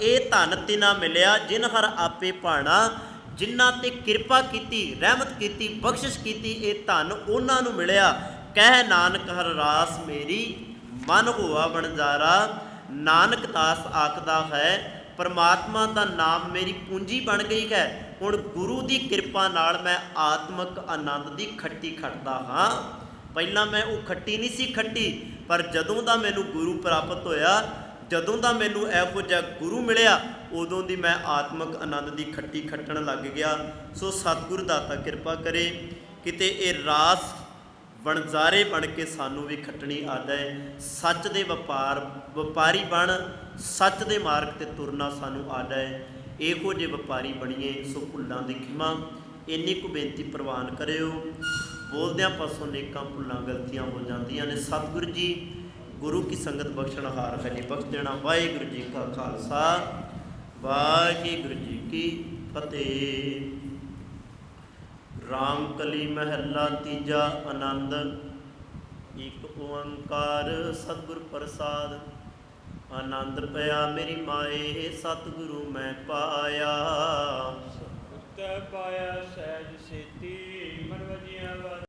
ਇਹ ਧਨ ਤਿਨਾ ਮਿਲਿਆ, ਜਿਨ ਹਰ ਆਪੇ ਪਾਣਾ ਜਿਨ੍ਹਾਂ ਤੇ ਕਿਰਪਾ ਕੀਤੀ, ਰਹਿਮਤ ਕੀਤੀ, ਬਖਸ਼ਿਸ਼ ਕੀਤੀ, ਇਹ ਧਨ ਉਹਨਾਂ ਨੂੰ ਮਿਲਿਆ। ਕਹਿ ਨਾਨਕ, ਹਰ ਰਾਸ ਮੇਰੀ, ਮਨ ਹੋਆ ਬਣਜਾਰਾ ਨਾਨਕ ਦਾਸ ਆਖਦਾ ਹੈ ਪਰਮਾਤਮਾ ਦਾ ਨਾਮ ਮੇਰੀ ਪੂੰਜੀ ਬਣ ਗਈ ਹੈ। ਹੁਣ ਗੁਰੂ ਦੀ ਕਿਰਪਾ ਨਾਲ ਮੈਂ ਆਤਮਿਕ ਆਨੰਦ ਦੀ ਖੱਟੀ ਖੱਟਦਾ ਹਾਂ। ਪਹਿਲਾਂ ਮੈਂ ਉਹ ਖੱਟੀ ਨਹੀਂ ਸੀ ਖੱਟੀ, ਪਰ ਜਦੋਂ ਦਾ ਮੈਨੂੰ ਗੁਰੂ ਪ੍ਰਾਪਤ ਹੋਇਆ, ਜਦੋਂ ਦਾ ਮੈਨੂੰ ਇਹੋ ਜਿਹਾ ਗੁਰੂ ਮਿਲਿਆ, ਉਦੋਂ ਦੀ ਮੈਂ ਆਤਮਿਕ ਆਨੰਦ ਦੀ ਖੱਟੀ ਖੱਟਣ ਲੱਗ ਗਿਆ। ਸੋ ਸਤਿਗੁਰ ਦਾਤਾ ਕਿਰਪਾ ਕਰੇ, ਕਿਤੇ ਇਹ ਰਾਸ ਵਣਜ਼ਾਰੇ ਬਣ ਕੇ ਸਾਨੂੰ ਵੀ ਖੱਟਣੀ ਆ ਜਾਏ ਸੱਚ ਦੇ ਵਪਾਰ, ਵਪਾਰੀ ਬਣ, ਸੱਚ ਦੇ ਮਾਰਗ ਤੇ ਤੁਰਨਾ ਸਾਨੂੰ ਆ ਜਾਏ ਇਹੋ ਜਿਹੇ ਵਪਾਰੀ ਬਣੀਏ, ਸੋ ਭੁੱਲਾਂ ਦੀ ਖਿਮਾ, ਇੰਨੀ ਕੁ ਬੇਨਤੀ ਪ੍ਰਵਾਨ ਕਰਿਓ। ਬੋਲਦਿਆਂ ਪਾਸੋਂ ਨੇਕਾਂ ਭੁੱਲਾਂ ਗਲਤੀਆਂ ਹੋ ਜਾਂਦੀਆਂ ਨੇ। ਸਤਿਗੁਰੂ ਜੀ, ਗੁਰੂ ਕੀ ਸੰਗਤ ਬਖਸ਼ਣ ਹਾਰ ਹੈ ਜੀ, ਬਖਸ਼ ਦੇਣਾ ਵਾਹਿਗੁਰੂ ਜੀ ਕਾ ਖਾਲਸਾ। ਵਾਹਿਗੁਰੂ ਜੀ ਕੀ ਫਤਿਹ। ਰਾਮ ਕਲੀ ਮਹਿਲਾ ਤੀਜਾ ਆਨੰਦ। ਇੱਕ ਓੰਕਾਰ ਸਤਿਗੁਰ ਪ੍ਰਸਾਦ। ਆਨੰਦ ਪਿਆ ਮੇਰੀ ਮਾਏ, ਸਤਿਗੁਰੂ ਮੈਂ ਪਾਇਆ। ਉੱਤਰ ਪਾਇਆ ਸਹਿਜ ਸੇਤੀ